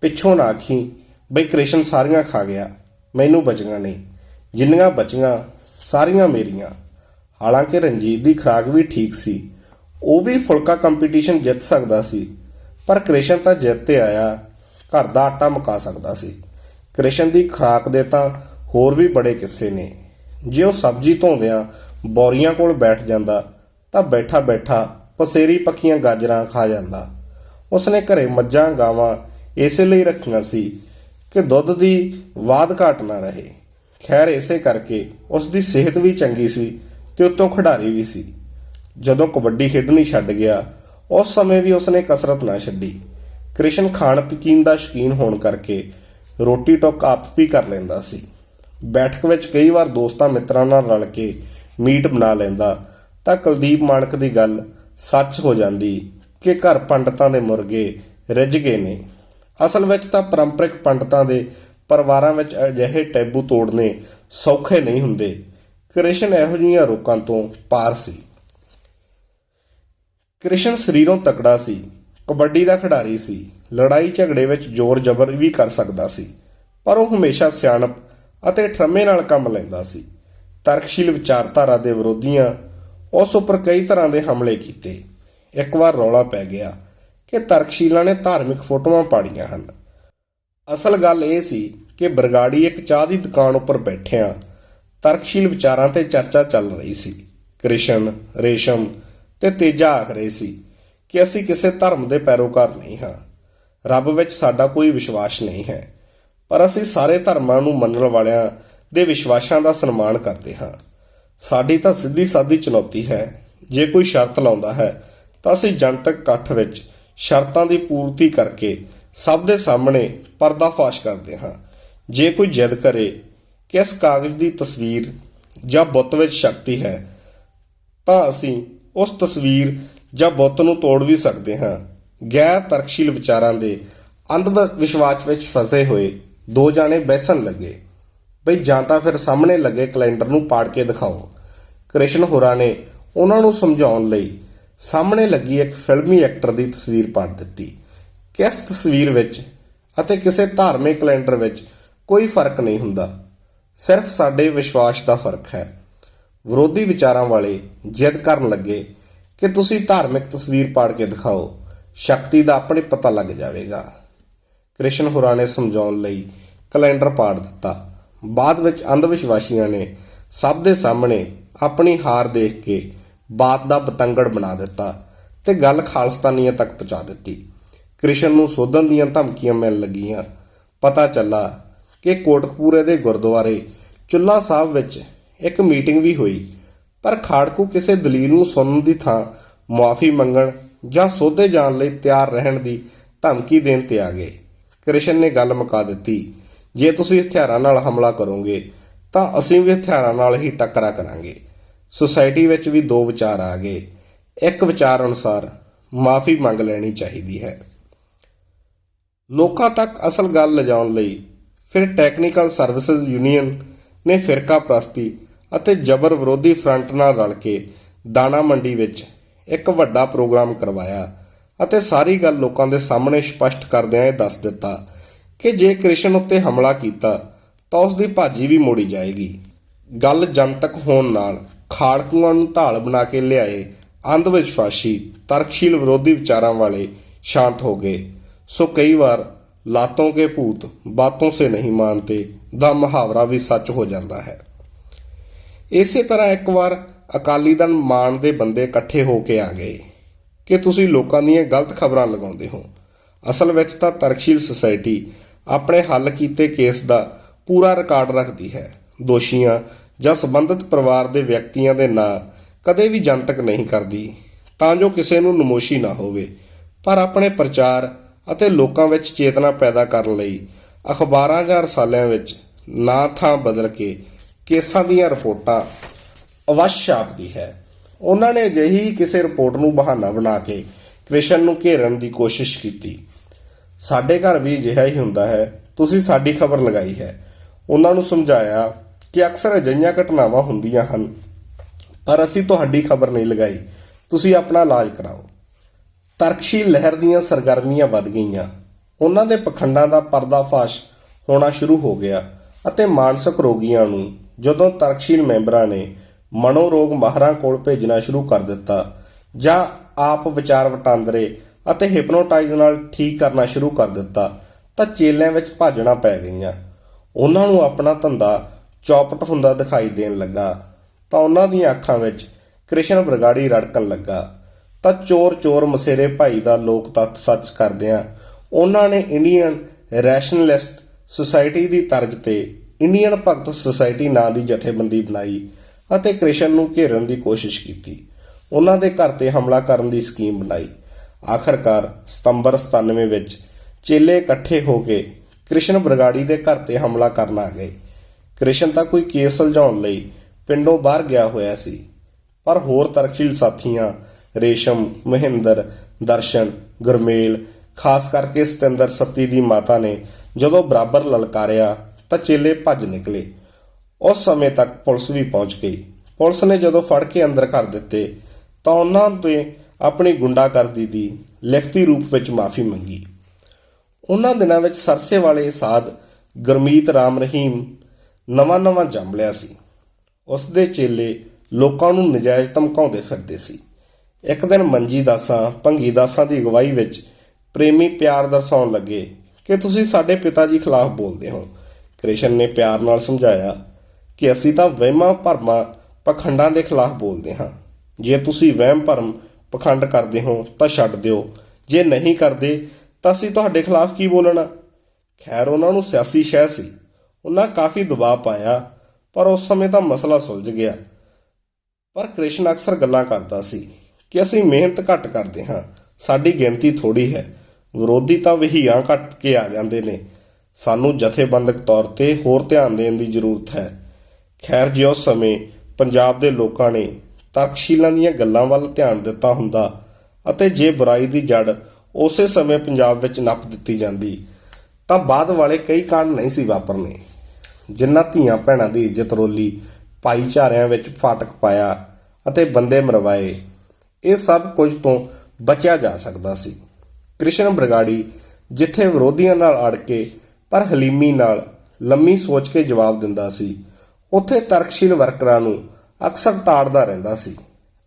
ਪਿੱਛੋਂ ਨਾ ਆਖੀ, ਬਈ ਕ੍ਰਿਸ਼ਨ ਸਾਰੀਆਂ ਖਾ ਗਿਆ, ਮੈਨੂੰ ਬਚਣਾ ਨਹੀਂ। ਜਿੰਨੀਆਂ ਬਚੀਆਂ, ਸਾਰੀਆਂ ਮੇਰੀਆਂ। ਹਾਲਾਂਕਿ ਰਣਜੀਤ ਦੀ ਖੁਰਾਕ ਵੀ ਠੀਕ ਸੀ। ਉਹ ਵੀ ਫੁਲਕਾ ਕੰਪੀਟੀਸ਼ਨ ਜਿੱਤ ਸਕਦਾ ਸੀ, ਪਰ ਕ੍ਰਿਸ਼ਨ ਤਾਂ ਜਿੱਤ ਤੇ ਆਇਆ। ਘਰ ਦਾ ਆਟਾ ਮੁਕਾ ਸਕਦਾ ਸੀ। ਕ੍ਰਿਸ਼ਨ ਦੀ ਖੁਰਾਕ ਦੇ ਤਾਂ ਹੋਰ ਵੀ ਬੜੇ ਕਿੱਸੇ ਨੇ। ਜੇ ਉਹ ਸਬਜ਼ੀ ਧੋਂਦਿਆਂ ਬੌਰੀਆਂ ਕੋਲ ਬੈਠ ਜਾਂਦਾ, ਤਾਂ ਬੈਠਾ ਬੈਠਾ ਪਸੇਰੀ ਪੱਕੀਆਂ ਗਾਜਰਾਂ ਖਾ ਜਾਂਦਾ। ਉਸਨੇ ਘਰੇ ਮੱਝਾਂ, ਗਾਵਾਂ ਇਸੇ ਲਈ ਰੱਖੀਆਂ ਸੀ ਕਿ ਦੁੱਧ ਦੀ ਵਾਧ ਘਾਟ ਨਾ ਰਹੇ। ਖੈਰ ਇਸੇ ਕਰਕੇ ਉਸ ਦੀ ਸਿਹਤ ਵੀ ਚੰਗੀ ਸੀ ਤੇ ਉਤੋਂ ਖਿਡਾਰੀ ਵੀ ਸੀ। ਜਦੋਂ ਕਬੱਡੀ ਖੇਡਣੀ ਛੱਡ ਗਿਆ, ਉਸ ਸਮੇਂ ਵੀ ਉਸਨੇ ਕਸਰਤ ਨਾ ਛੱਡੀ। ਕ੍ਰਿਸ਼ਨ ਖਾਣ ਪੀਣ ਦਾ ਸ਼ੌਕੀਨ ਹੋਣ ਕਰਕੇ ਰੋਟੀ ਟੁੱਕ ਆਪ ਵੀ ਕਰ ਲੈਂਦਾ ਸੀ। ਬੈਠਕ ਵਿੱਚ ਕਈ ਵਾਰ ਦੋਸਤਾਂ ਮਿੱਤਰਾਂ ਨਾਲ ਰਲ ਕੇ ਮੀਟ ਬਣਾ ਲੈਂਦਾ ਤਾਂ ਕੁਲਦੀਪ ਮਾਨਕ ਦੀ ਗੱਲ ਸੱਚ ਹੋ ਜਾਂਦੀ ਕਿ ਘਰ ਪੰਡਤਾਂ ਦੇ ਮੁਰਗੇ ਰਿੱਝ ਗਏ ਨੇ। ਅਸਲ ਵਿੱਚ ਤਾਂ ਪਰੰਪਰਿਕ ਪੰਡਤਾਂ ਦੇ ਪਰਿਵਾਰਾਂ ਵਿੱਚ ਅਜਿਹੇ ਟੈਬੂ ਤੋੜਨੇ ਸੌਖੇ ਨਹੀਂ ਹੁੰਦੇ। ਕ੍ਰਿਸ਼ਨ ਇਹੋ ਜਿਹੀਆਂ ਰੋਕਾਂ ਤੋਂ ਪਾਰ ਸੀ। ਕ੍ਰਿਸ਼ਨ ਸਰੀਰੋਂ ਤਕੜਾ ਸੀ, ਕਬੱਡੀ ਦਾ ਖਿਡਾਰੀ ਸੀ, ਲੜਾਈ ਝਗੜੇ ਵਿੱਚ ਜ਼ੋਰ ਜ਼ਬਰ ਵੀ ਕਰ ਸਕਦਾ ਸੀ, ਪਰ ਉਹ ਹਮੇਸ਼ਾ ਸਿਆਣਪ ਅਤੇ ਠਰਮੇ ਨਾਲ ਕੰਮ ਲੈਂਦਾ ਸੀ। ਤਰਕਸ਼ੀਲ ਵਿਚਾਰਧਾਰਾ ਦੇ ਵਿਰੋਧੀਆਂ ਉਸ ਉੱਪਰ ਕਈ ਤਰ੍ਹਾਂ ਦੇ ਹਮਲੇ ਕੀਤੇ। ਇੱਕ ਵਾਰ ਰੌਲਾ ਪੈ ਗਿਆ ਕਿ ਤਰਕਸ਼ੀਲਾਂ ਨੇ ਧਾਰਮਿਕ ਫੋਟੋਆਂ ਪਾੜੀਆਂ ਹਨ। ਅਸਲ ਗੱਲ ਇਹ ਸੀ ਕਿ ਬਰਗਾੜੀ ਇੱਕ ਚਾਹ ਦੀ ਦੁਕਾਨ ਉੱਪਰ ਬੈਠਿਆਂ ਤਰਕਸ਼ੀਲ ਵਿਚਾਰਾਂ ਤੇ ਚਰਚਾ ਚੱਲ ਰਹੀ ਸੀ। ਕ੍ਰਿਸ਼ਨ, ਰੇਸ਼ਮ ਤੇ ਤੇਜਾ ਆਖ ਰਹੇ ਸੀ ਕਿ ਅਸੀਂ ਕਿਸੇ ਧਰਮ ਦੇ ਪੈਰੋਕਾਰ ਨਹੀਂ ਹਾਂ। ਰੱਬ ਵਿੱਚ ਸਾਡਾ ਕੋਈ ਵਿਸ਼ਵਾਸ ਨਹੀਂ ਹੈ, ਪਰ ਅਸੀਂ ਸਾਰੇ ਧਰਮਾਂ ਨੂੰ ਮੰਨਣ ਵਾਲਿਆਂ ਦੇ ਵਿਸ਼ਵਾਸਾਂ ਦਾ ਸਨਮਾਨ ਕਰਦੇ ਹਾਂ। ਸਾਡੀ ਤਾਂ ਸਿੱਧੀ ਸਾਦੀ ਚੁਣੌਤੀ ਹੈ, ਜੇ ਕੋਈ ਸ਼ਰਤ ਲਾਉਂਦਾ ਹੈ ਤਾਂ ਅਸੀਂ ਜਨਤਕ ਇਕੱਠ ਵਿੱਚ ਸ਼ਰਤਾਂ ਦੀ ਪੂਰਤੀ ਕਰਕੇ ਸਭ ਦੇ ਸਾਹਮਣੇ ਪਰਦਾਫਾਸ਼ ਕਰਦੇ ਹਾਂ। ਜੇ ਕੋਈ ਜਿੱਦ ਕਰੇ ਕਿ ਇਸ ਕਾਗਜ਼ ਦੀ ਤਸਵੀਰ ਜਾਂ ਬੁੱਤ ਵਿੱਚ ਸ਼ਕਤੀ ਹੈ, ਤਾਂ ਅਸੀਂ ਉਸ ਤਸਵੀਰ ਜਾਂ ਬੁੱਤ ਨੂੰ ਤੋੜ ਵੀ ਸਕਦੇ ਹਾਂ। ਗੈਰ ਤਰਕਸ਼ੀਲ ਵਿਚਾਰਾਂ ਦੇ ਅੰਧ ਵਿਸ਼ਵਾਸ ਵਿੱਚ ਫਸੇ ਹੋਏ ਦੋ ਜਾਣੇ ਬੈਸਣ ਲੱਗੇ। ਬਈ ਜਾਂ ਤਾਂ ਫਿਰ ਸਾਹਮਣੇ ਲੱਗੇ ਕੈਲੰਡਰ ਨੂੰ ਪਾੜ ਕੇ ਦਿਖਾਓ। ਕ੍ਰਿਸ਼ਨ ਹੋਰਾਂ ਨੇ ਉਹਨਾਂ ਨੂੰ ਸਮਝਾਉਣ ਲਈ ਸਾਹਮਣੇ ਲੱਗੀ ਇੱਕ ਫਿਲਮੀ ਐਕਟਰ ਦੀ ਤਸਵੀਰ ਪਾੜ ਦਿੱਤੀ। ਕਿਸ ਤਸਵੀਰ ਵਿੱਚ ਅਤੇ ਕਿਸੇ ਧਾਰਮਿਕ ਕੈਲੰਡਰ ਵਿੱਚ ਕੋਈ ਫ਼ਰਕ ਨਹੀਂ ਹੁੰਦਾ। ਸਿਰਫ ਸਾਡੇ ਵਿਸ਼ਵਾਸ ਦਾ ਫ਼ਰਕ ਹੈ। ਵਿਰੋਧੀ ਵਿਚਾਰਾਂ ਵਾਲੇ ਜਿੱਦ ਕਰਨ ਲੱਗੇ ਕਿ ਤੁਸੀਂ ਧਾਰਮਿਕ ਤਸਵੀਰ ਪਾੜ ਕੇ ਦਿਖਾਓ, ਸ਼ਕਤੀ ਦਾ ਆਪਣੇ ਪਤਾ ਲੱਗ ਜਾਵੇਗਾ। ਕ੍ਰਿਸ਼ਨ ਹੋਰਾਂ ਨੇ ਸਮਝਾਉਣ ਲਈ ਕੈਲੰਡਰ ਪਾੜ ਦਿੱਤਾ। ਬਾਅਦ ਵਿੱਚ ਅੰਧ ਵਿਸ਼ਵਾਸੀਆਂ ਨੇ ਸਭ ਦੇ ਸਾਹਮਣੇ ਆਪਣੀ ਹਾਰ ਦੇਖ ਕੇ ਬਾਤ ਦਾ ਪਤੰਗੜ ਬਣਾ ਦਿੱਤਾ ਤੇ ਗੱਲ ਖਾਲਸਤਾਨੀਆਂ ਤੱਕ ਪਹੁੰਚਾ ਦਿੱਤੀ। ਕ੍ਰਿਸ਼ਨ ਨੂੰ ਸੋਧਣ ਦੀਆਂ ਧਮਕੀਆਂ ਮਿਲਣ ਲੱਗੀਆਂ। ਪਤਾ ਚੱਲਾ ਕਿ ਕੋਟਕਪੂਰੇ ਦੇ ਗੁਰਦੁਆਰੇ ਚੁੱਲਾ ਸਾਹਿਬ ਵਿੱਚ ਇੱਕ ਮੀਟਿੰਗ ਵੀ ਹੋਈ, ਪਰ ਖਾੜਕੂ ਕਿਸੇ ਦਲੀਲ ਨੂੰ ਸੁਣਨ ਦੀ ਥਾਂ ਮੁਆਫੀ ਮੰਗਣ ਜਾਂ ਸੋਧੇ ਜਾਣ ਲਈ ਤਿਆਰ ਰਹਿਣ ਦੀ ਧਮਕੀ ਦੇਣ ਤੇ ਆ ਗਏ। ਕ੍ਰਿਸ਼ਨ ਨੇ ਗੱਲ ਮੁਕਾ ਦਿੱਤੀ, ਜੇ ਤੁਸੀਂ ਹਥਿਆਰਾਂ ਨਾਲ ਹਮਲਾ ਕਰੋਗੇ, ਤਾਂ ਅਸੀਂ ਵੀ ਹਥਿਆਰਾਂ ਨਾਲ ਹੀ ਟੱਕਰਾ ਕਰਾਂਗੇ। ਸੁਸਾਇਟੀ ਵਿੱਚ ਵੀ ਦੋ ਵਿਚਾਰ ਆ ਗਏ। ਇੱਕ ਵਿਚਾਰ ਅਨੁਸਾਰ ਮਾਫੀ ਮੰਗ ਲੈਣੀ ਚਾਹੀਦੀ ਹੈ। ਲੋਕਾਂ ਤੱਕ ਅਸਲ ਗੱਲ ਲਿਜਾਉਣ ਲਈ ਫਿਰ ਟੈਕਨੀਕਲ ਸਰਵਿਸਿਜ਼ ਯੂਨੀਅਨ ਨੇ ਫਿਰਕਾ ਪ੍ਰਸਤੀ ਅਤੇ ਜਬਰ ਵਿਰੋਧੀ ਫਰੰਟ ਨਾਲ ਰਲ ਕੇ ਦਾਣਾ ਮੰਡੀ ਵਿੱਚ ਇੱਕ ਵੱਡਾ ਪ੍ਰੋਗਰਾਮ ਕਰਵਾਇਆ ਅਤੇ ਸਾਰੀ ਗੱਲ ਲੋਕਾਂ ਦੇ ਸਾਹਮਣੇ ਸਪਸ਼ਟ ਕਰਦਿਆਂ ਇਹ ਦੱਸ ਦਿੱਤਾ ਕਿ ਜੇ ਕ੍ਰਿਸ਼ਨ ਉੱਤੇ ਹਮਲਾ ਕੀਤਾ ਤਾਂ ਉਸ ਦੀ ਭਾਜੀ ਵੀ ਮੋੜੀ ਜਾਏਗੀ। ਗੱਲ ਜਨਤਕ ਹੋਣ ਨਾਲ ਖਾੜਕੂਆਂ ਨੂੰ ਢਾਲ ਬਣਾ ਕੇ ਲਿਆਏ ਅੰਧ ਵਿਸ਼ਵਾਸੀ ਤਰਕਸ਼ੀਲ ਵਿਰੋਧੀ ਵਿਚਾਰਾਂ ਵਾਲੇ ਸ਼ਾਂਤ ਹੋ ਗਏ। ਸੋ ਕਈ ਵਾਰ ਲਾਤੋਂ ਕੇ ਭੂਤ ਬਾਤੋਂ ਸੇ ਨਹੀਂ ਮਾਨਤੇ ਦਾ ਮੁਹਾਵਰਾ ਵੀ ਸੱਚ ਹੋ ਜਾਂਦਾ ਹੈ। ਇਸੇ ਤਰ੍ਹਾਂ ਇੱਕ ਵਾਰ ਅਕਾਲੀ ਦਲ ਮਾਨ ਦੇ ਬੰਦੇ ਇਕੱਠੇ ਹੋ ਕੇ ਆ ਗਏ ਕਿ ਤੁਸੀਂ ਲੋਕਾਂ ਦੀਆਂ ਗਲਤ ਖਬਰਾਂ ਲਗਾਉਂਦੇ ਹੋ। ਅਸਲ ਵਿੱਚ ਤਾਂ ਤਰਕਸ਼ੀਲ ਸੁਸਾਇਟੀ ਆਪਣੇ ਹੱਲ ਕੀਤੇ ਕੇਸ ਦਾ ਪੂਰਾ ਰਿਕਾਰਡ ਰੱਖਦੀ ਹੈ। ਦੋਸ਼ੀਆਂ ਜਾਂ ਸੰਬੰਧਿਤ ਪਰਿਵਾਰ ਦੇ ਵਿਅਕਤੀਆਂ ਦੇ ਨਾਂ ਕਦੇ ਵੀ ਜਨਤਕ ਨਹੀਂ ਕਰਦੀ, ਤਾਂ ਜੋ ਕਿਸੇ ਨੂੰ ਨਮੋਸ਼ੀ ਨਾ ਹੋਵੇ। ਪਰ ਆਪਣੇ ਪ੍ਰਚਾਰ ਅਤੇ ਲੋਕਾਂ ਵਿੱਚ ਚੇਤਨਾ ਪੈਦਾ ਕਰਨ ਲਈ ਅਖਬਾਰਾਂ ਜਾਂ ਰਸਾਲਿਆਂ ਵਿੱਚ ਨਾ ਥਾਂ ਬਦਲ ਕੇ ਕੇਸਾਂ ਦੀਆਂ ਰਿਪੋਰਟਾਂ ਅਵਸ਼ ਛਾਪਦੀ ਹੈ। ਉਹਨਾਂ ਨੇ ਅਜਿਹੀ ਕਿਸੇ ਰਿਪੋਰਟ ਨੂੰ ਬਹਾਨਾ ਬਣਾ ਕੇ ਕ੍ਰਿਸ਼ਨ ਨੂੰ ਘੇਰਨ ਦੀ ਕੋਸ਼ਿਸ਼ ਕੀਤੀ। ਸਾਡੇ ਘਰ ਵੀ ਅਜਿਹਾ ਹੀ ਹੁੰਦਾ ਹੈ। ਤੁਸੀਂ ਸਾਡੀ ਖਬਰ ਲਗਾਈ ਹੈ। ਉਹਨਾਂ ਨੂੰ ਸਮਝਾਇਆ ਕਿ ਅਕਸਰ ਅਜਿਹੀਆਂ ਘਟਨਾਵਾਂ ਹੁੰਦੀਆਂ ਹਨ, ਪਰ ਅਸੀਂ ਤੁਹਾਡੀ ਖਬਰ ਨਹੀਂ ਲਗਾਈ। ਤੁਸੀਂ ਆਪਣਾ ਇਲਾਜ ਕਰਾਓ। ਤਰਕਸ਼ੀਲ ਲਹਿਰ ਦੀਆਂ ਸਰਗਰਮੀਆਂ ਵੱਧ ਗਈਆਂ। ਉਹਨਾਂ ਦੇ ਪਖੰਡਾਂ ਦਾ ਪਰਦਾਫਾਸ਼ ਹੋਣਾ ਸ਼ੁਰੂ ਹੋ ਗਿਆ ਅਤੇ ਮਾਨਸਿਕ ਰੋਗੀਆਂ ਨੂੰ ਜਦੋਂ ਤਰਕਸ਼ੀਲ ਮੈਂਬਰਾਂ ਨੇ ਮਨੋਰੋਗ ਮਾਹਰਾਂ ਕੋਲ ਭੇਜਣਾ ਸ਼ੁਰੂ ਕਰ ਦਿੱਤਾ ਜਾਂ ਆਪ ਵਿਚਾਰ ਵਟਾਂਦਰੇ ਅਤੇ ਹਿਪਨੋਟਾਈਜ਼ ਨਾਲ ਠੀਕ ਕਰਨਾ ਸ਼ੁਰੂ ਕਰ ਦਿੱਤਾ, ਤਾਂ ਚੇਲਿਆਂ ਵਿੱਚ ਭਾਜਣਾ ਪੈ ਗਈਆਂ। ਉਹਨਾਂ ਨੂੰ ਆਪਣਾ ਧੰਦਾ ਚੌਪਟ ਹੁੰਦਾ ਦਿਖਾਈ ਦੇਣ ਲੱਗਾ, ਤਾਂ ਉਹਨਾਂ ਦੀਆਂ ਅੱਖਾਂ ਵਿੱਚ ਕ੍ਰਿਸ਼ਨ ਬਰਗਾੜੀ ਰੜਕਣ ਲੱਗਾ। ਤਾਂ ਚੋਰ ਚੋਰ ਮਸੇਰੇ ਭਾਈ ਦਾ ਲੋਕ ਤੱਤ ਸੱਚ ਕਰਦਿਆਂ ਉਹਨਾਂ ਨੇ ਇੰਡੀਅਨ ਰੈਸ਼ਨਲਿਸਟ ਸੁਸਾਇਟੀ ਦੀ ਤਰਜ਼ ਤੇ ਇੰਡੀਅਨ ਭਗਤ ਸੁਸਾਇਟੀ ਨਾਂ ਦੀ ਜਥੇਬੰਦੀ ਬਣਾਈ ਅਤੇ ਕ੍ਰਿਸ਼ਨ ਨੂੰ ਘੇਰਨ ਦੀ ਕੋਸ਼ਿਸ਼ ਕੀਤੀ। ਉਹਨਾਂ ਦੇ ਘਰ ਤੇ ਹਮਲਾ ਕਰਨ ਦੀ ਸਕੀਮ ਬਣਾਈ। ਆਖਰਕਾਰ ਸਤੰਬਰ 97 ਵਿੱਚ ਚੇਲੇ ਇਕੱਠੇ ਹੋ ਕੇ ਕ੍ਰਿਸ਼ਨ ਬਰਗਾੜੀ ਦੇ ਘਰ ਤੇ ਹਮਲਾ ਕਰਨ ਆ ਗਏ। ਕ੍ਰਿਸ਼ਨ ਤਾਂ ਕੋਈ ਕੇਸ ਸੁਲਝਾਉਣ ਲਈ ਪਿੰਡੋਂ ਬਾਹਰ ਗਿਆ ਹੋਇਆ ਸੀ। ਪਰ ਹੋਰ ਤਰਕਸ਼ੀਲ ਸਾਥੀਆਂ ਰੇਸ਼ਮ, ਮਹਿੰਦਰ, ਦਰਸ਼ਨ, ਗੁਰਮੇਲ, ਖਾਸ ਕਰਕੇ ਸਤਿੰਦਰ ਸੱਤੀ ਦੀ ਮਾਤਾ ਨੇ ਜਦੋਂ ਬਰਾਬਰ ਲਲਕਾਰਿਆ ਤਾਂ ਚੇਲੇ ਭੱਜ ਨਿਕਲੇ। ਉਸ ਸਮੇਂ ਤੱਕ ਪੁਲਿਸ ਵੀ ਪਹੁੰਚ ਗਈ। ਪੁਲਿਸ ਨੇ ਜਦੋਂ ਫੜ ਕੇ ਅੰਦਰ ਕਰ ਦਿੱਤੇ, ਤਾਂ ਉਹਨਾਂ ਨੇ ਆਪਣੀ ਗੁੰਡਾਗਰਦੀ ਦੀ ਲਿਖਤੀ ਰੂਪ ਵਿੱਚ ਮਾਫੀ ਮੰਗੀ। ਉਹਨਾਂ ਦਿਨਾਂ ਵਿੱਚ ਸਰਸੇ ਵਾਲੇ ਸਾਧ ਗੁਰਮੀਤ ਰਾਮ ਰਹੀਮ ਨਵਾਂ ਨਵਾਂ ਜੰਮ ਲਿਆ ਸੀ। ਉਸ ਦੇ ਚੇਲੇ ਲੋਕਾਂ ਨੂੰ ਨਜਾਇਜ਼ ਧਮਕਾਉਂਦੇ ਫਿਰਦੇ ਸੀ। ਇੱਕ ਦਿਨ ਮੰਜੀ ਦਾਸਾਂ, ਭੰਗੀ ਦਾਸਾਂ ਦੀ ਅਗਵਾਈ ਵਿੱਚ ਪ੍ਰੇਮੀ ਪਿਆਰ ਦਰਸਾਉਣ ਲੱਗੇ ਕਿ ਤੁਸੀਂ ਸਾਡੇ ਪਿਤਾ ਜੀ ਖਿਲਾਫ ਬੋਲਦੇ ਹੋ। ਕ੍ਰਿਸ਼ਨ ਨੇ ਪਿਆਰ ਨਾਲ ਸਮਝਾਇਆ ਕਿ ਅਸੀਂ ਤਾਂ ਵਹਿਮਾਂ ਭਰਮਾਂ ਪਖੰਡਾਂ ਦੇ ਖਿਲਾਫ ਬੋਲਦੇ ਹਾਂ। ਜੇ ਤੁਸੀਂ ਵਹਿਮ ਭਰਮ ਪਖੰਡ ਕਰਦੇ ਹੋ ਤਾਂ ਛੱਡ ਦਿਓ। ਜੇ ਨਹੀਂ ਕਰਦੇ ਤਾਂ ਅਸੀਂ ਤੁਹਾਡੇ ਖਿਲਾਫ ਕੀ ਬੋਲਣਾ? ਖੈਰ, ਉਹਨਾਂ ਨੂੰ ਸਿਆਸੀ ਸ਼ਹਿ ਸੀ। ਉਹਨਾਂ ਕਾਫੀ ਦਬਾਅ ਪਾਇਆ, ਪਰ ਉਸ ਸਮੇਂ ਤਾਂ ਮਸਲਾ ਸੁਲਝ ਗਿਆ। ਪਰ ਕ੍ਰਿਸ਼ਨ ਅਕਸਰ ਗੱਲਾਂ ਕਰਦਾ ਸੀ। ਕਿ ਅਸੀਂ ਮਿਹਨਤ ਘੱਟ ਕਰਦੇ ਹਾਂ। ਸਾਡੀ ਗਿਣਤੀ ਥੋੜੀ ਹੈ। ਵਿਰੋਧੀ ਤਾਂ ਵਹੀਆਂ ਘੱਟ ਕੇ ਆ ਜਾਂਦੇ ਨੇ। ਸਾਨੂੰ ਜਥੇਬੰਦਕ ਤੌਰ ਤੇ ਹੋਰ ਧਿਆਨ ਦੇਣ ਦੀ ਜ਼ਰੂਰਤ ਹੈ। ਖੈਰ ਜੇ ਉਸ ਸਮੇਂ ਪੰਜਾਬ ਦੇ ਲੋਕਾਂ ਨੇ ਤਰਕਸ਼ੀਲਾਂ ਦੀਆਂ ਗੱਲਾਂ ਵੱਲ ਧਿਆਨ ਦਿੱਤਾ ਹੁੰਦਾ ਅਤੇ ਜੇ ਬੁਰਾਈ ਦੀ ਜੜ ਉਸੇ ਸਮੇਂ ਪੰਜਾਬ ਵਿੱਚ ਨੱਪ ਦਿੱਤੀ ਜਾਂਦੀ, ਤਾਂ ਬਾਅਦ ਵਾਲੇ ਕਈ ਕਾਂਡ ਨਹੀਂ ਸੀ ਵਾਪਰਨੇ। ਜਿਨ੍ਹਾਂ ਧੀਆਂ ਭੈਣਾਂ ਦੀ ਇੱਜ਼ਤ ਰੋਲੀ ਭਾਈਚਾਰਿਆਂ ਵਿੱਚ ਫਾਟਕ ਪਾਇਆ ਅਤੇ ਬੰਦੇ ਮਰਵਾਏ ਇਹ ਸਭ ਕੁਝ ਤੋਂ ਬਚਿਆ ਜਾ ਸਕਦਾ ਸੀ। ਕ੍ਰਿਸ਼ਨ ਬਰਗਾੜੀ ਜਿੱਥੇ ਵਿਰੋਧੀਆਂ ਨਾਲ ਅੜ ਕੇ ਪਰ ਹਲੀਮੀ ਨਾਲ ਲੰਮੀ ਸੋਚ ਕੇ ਜਵਾਬ ਦਿੰਦਾ ਸੀ, ਉੱਥੇ ਤਰਕਸ਼ੀਲ ਵਰਕਰਾਂ ਨੂੰ ਅਕਸਰ ਤਾੜਦਾ ਰਹਿੰਦਾ ਸੀ।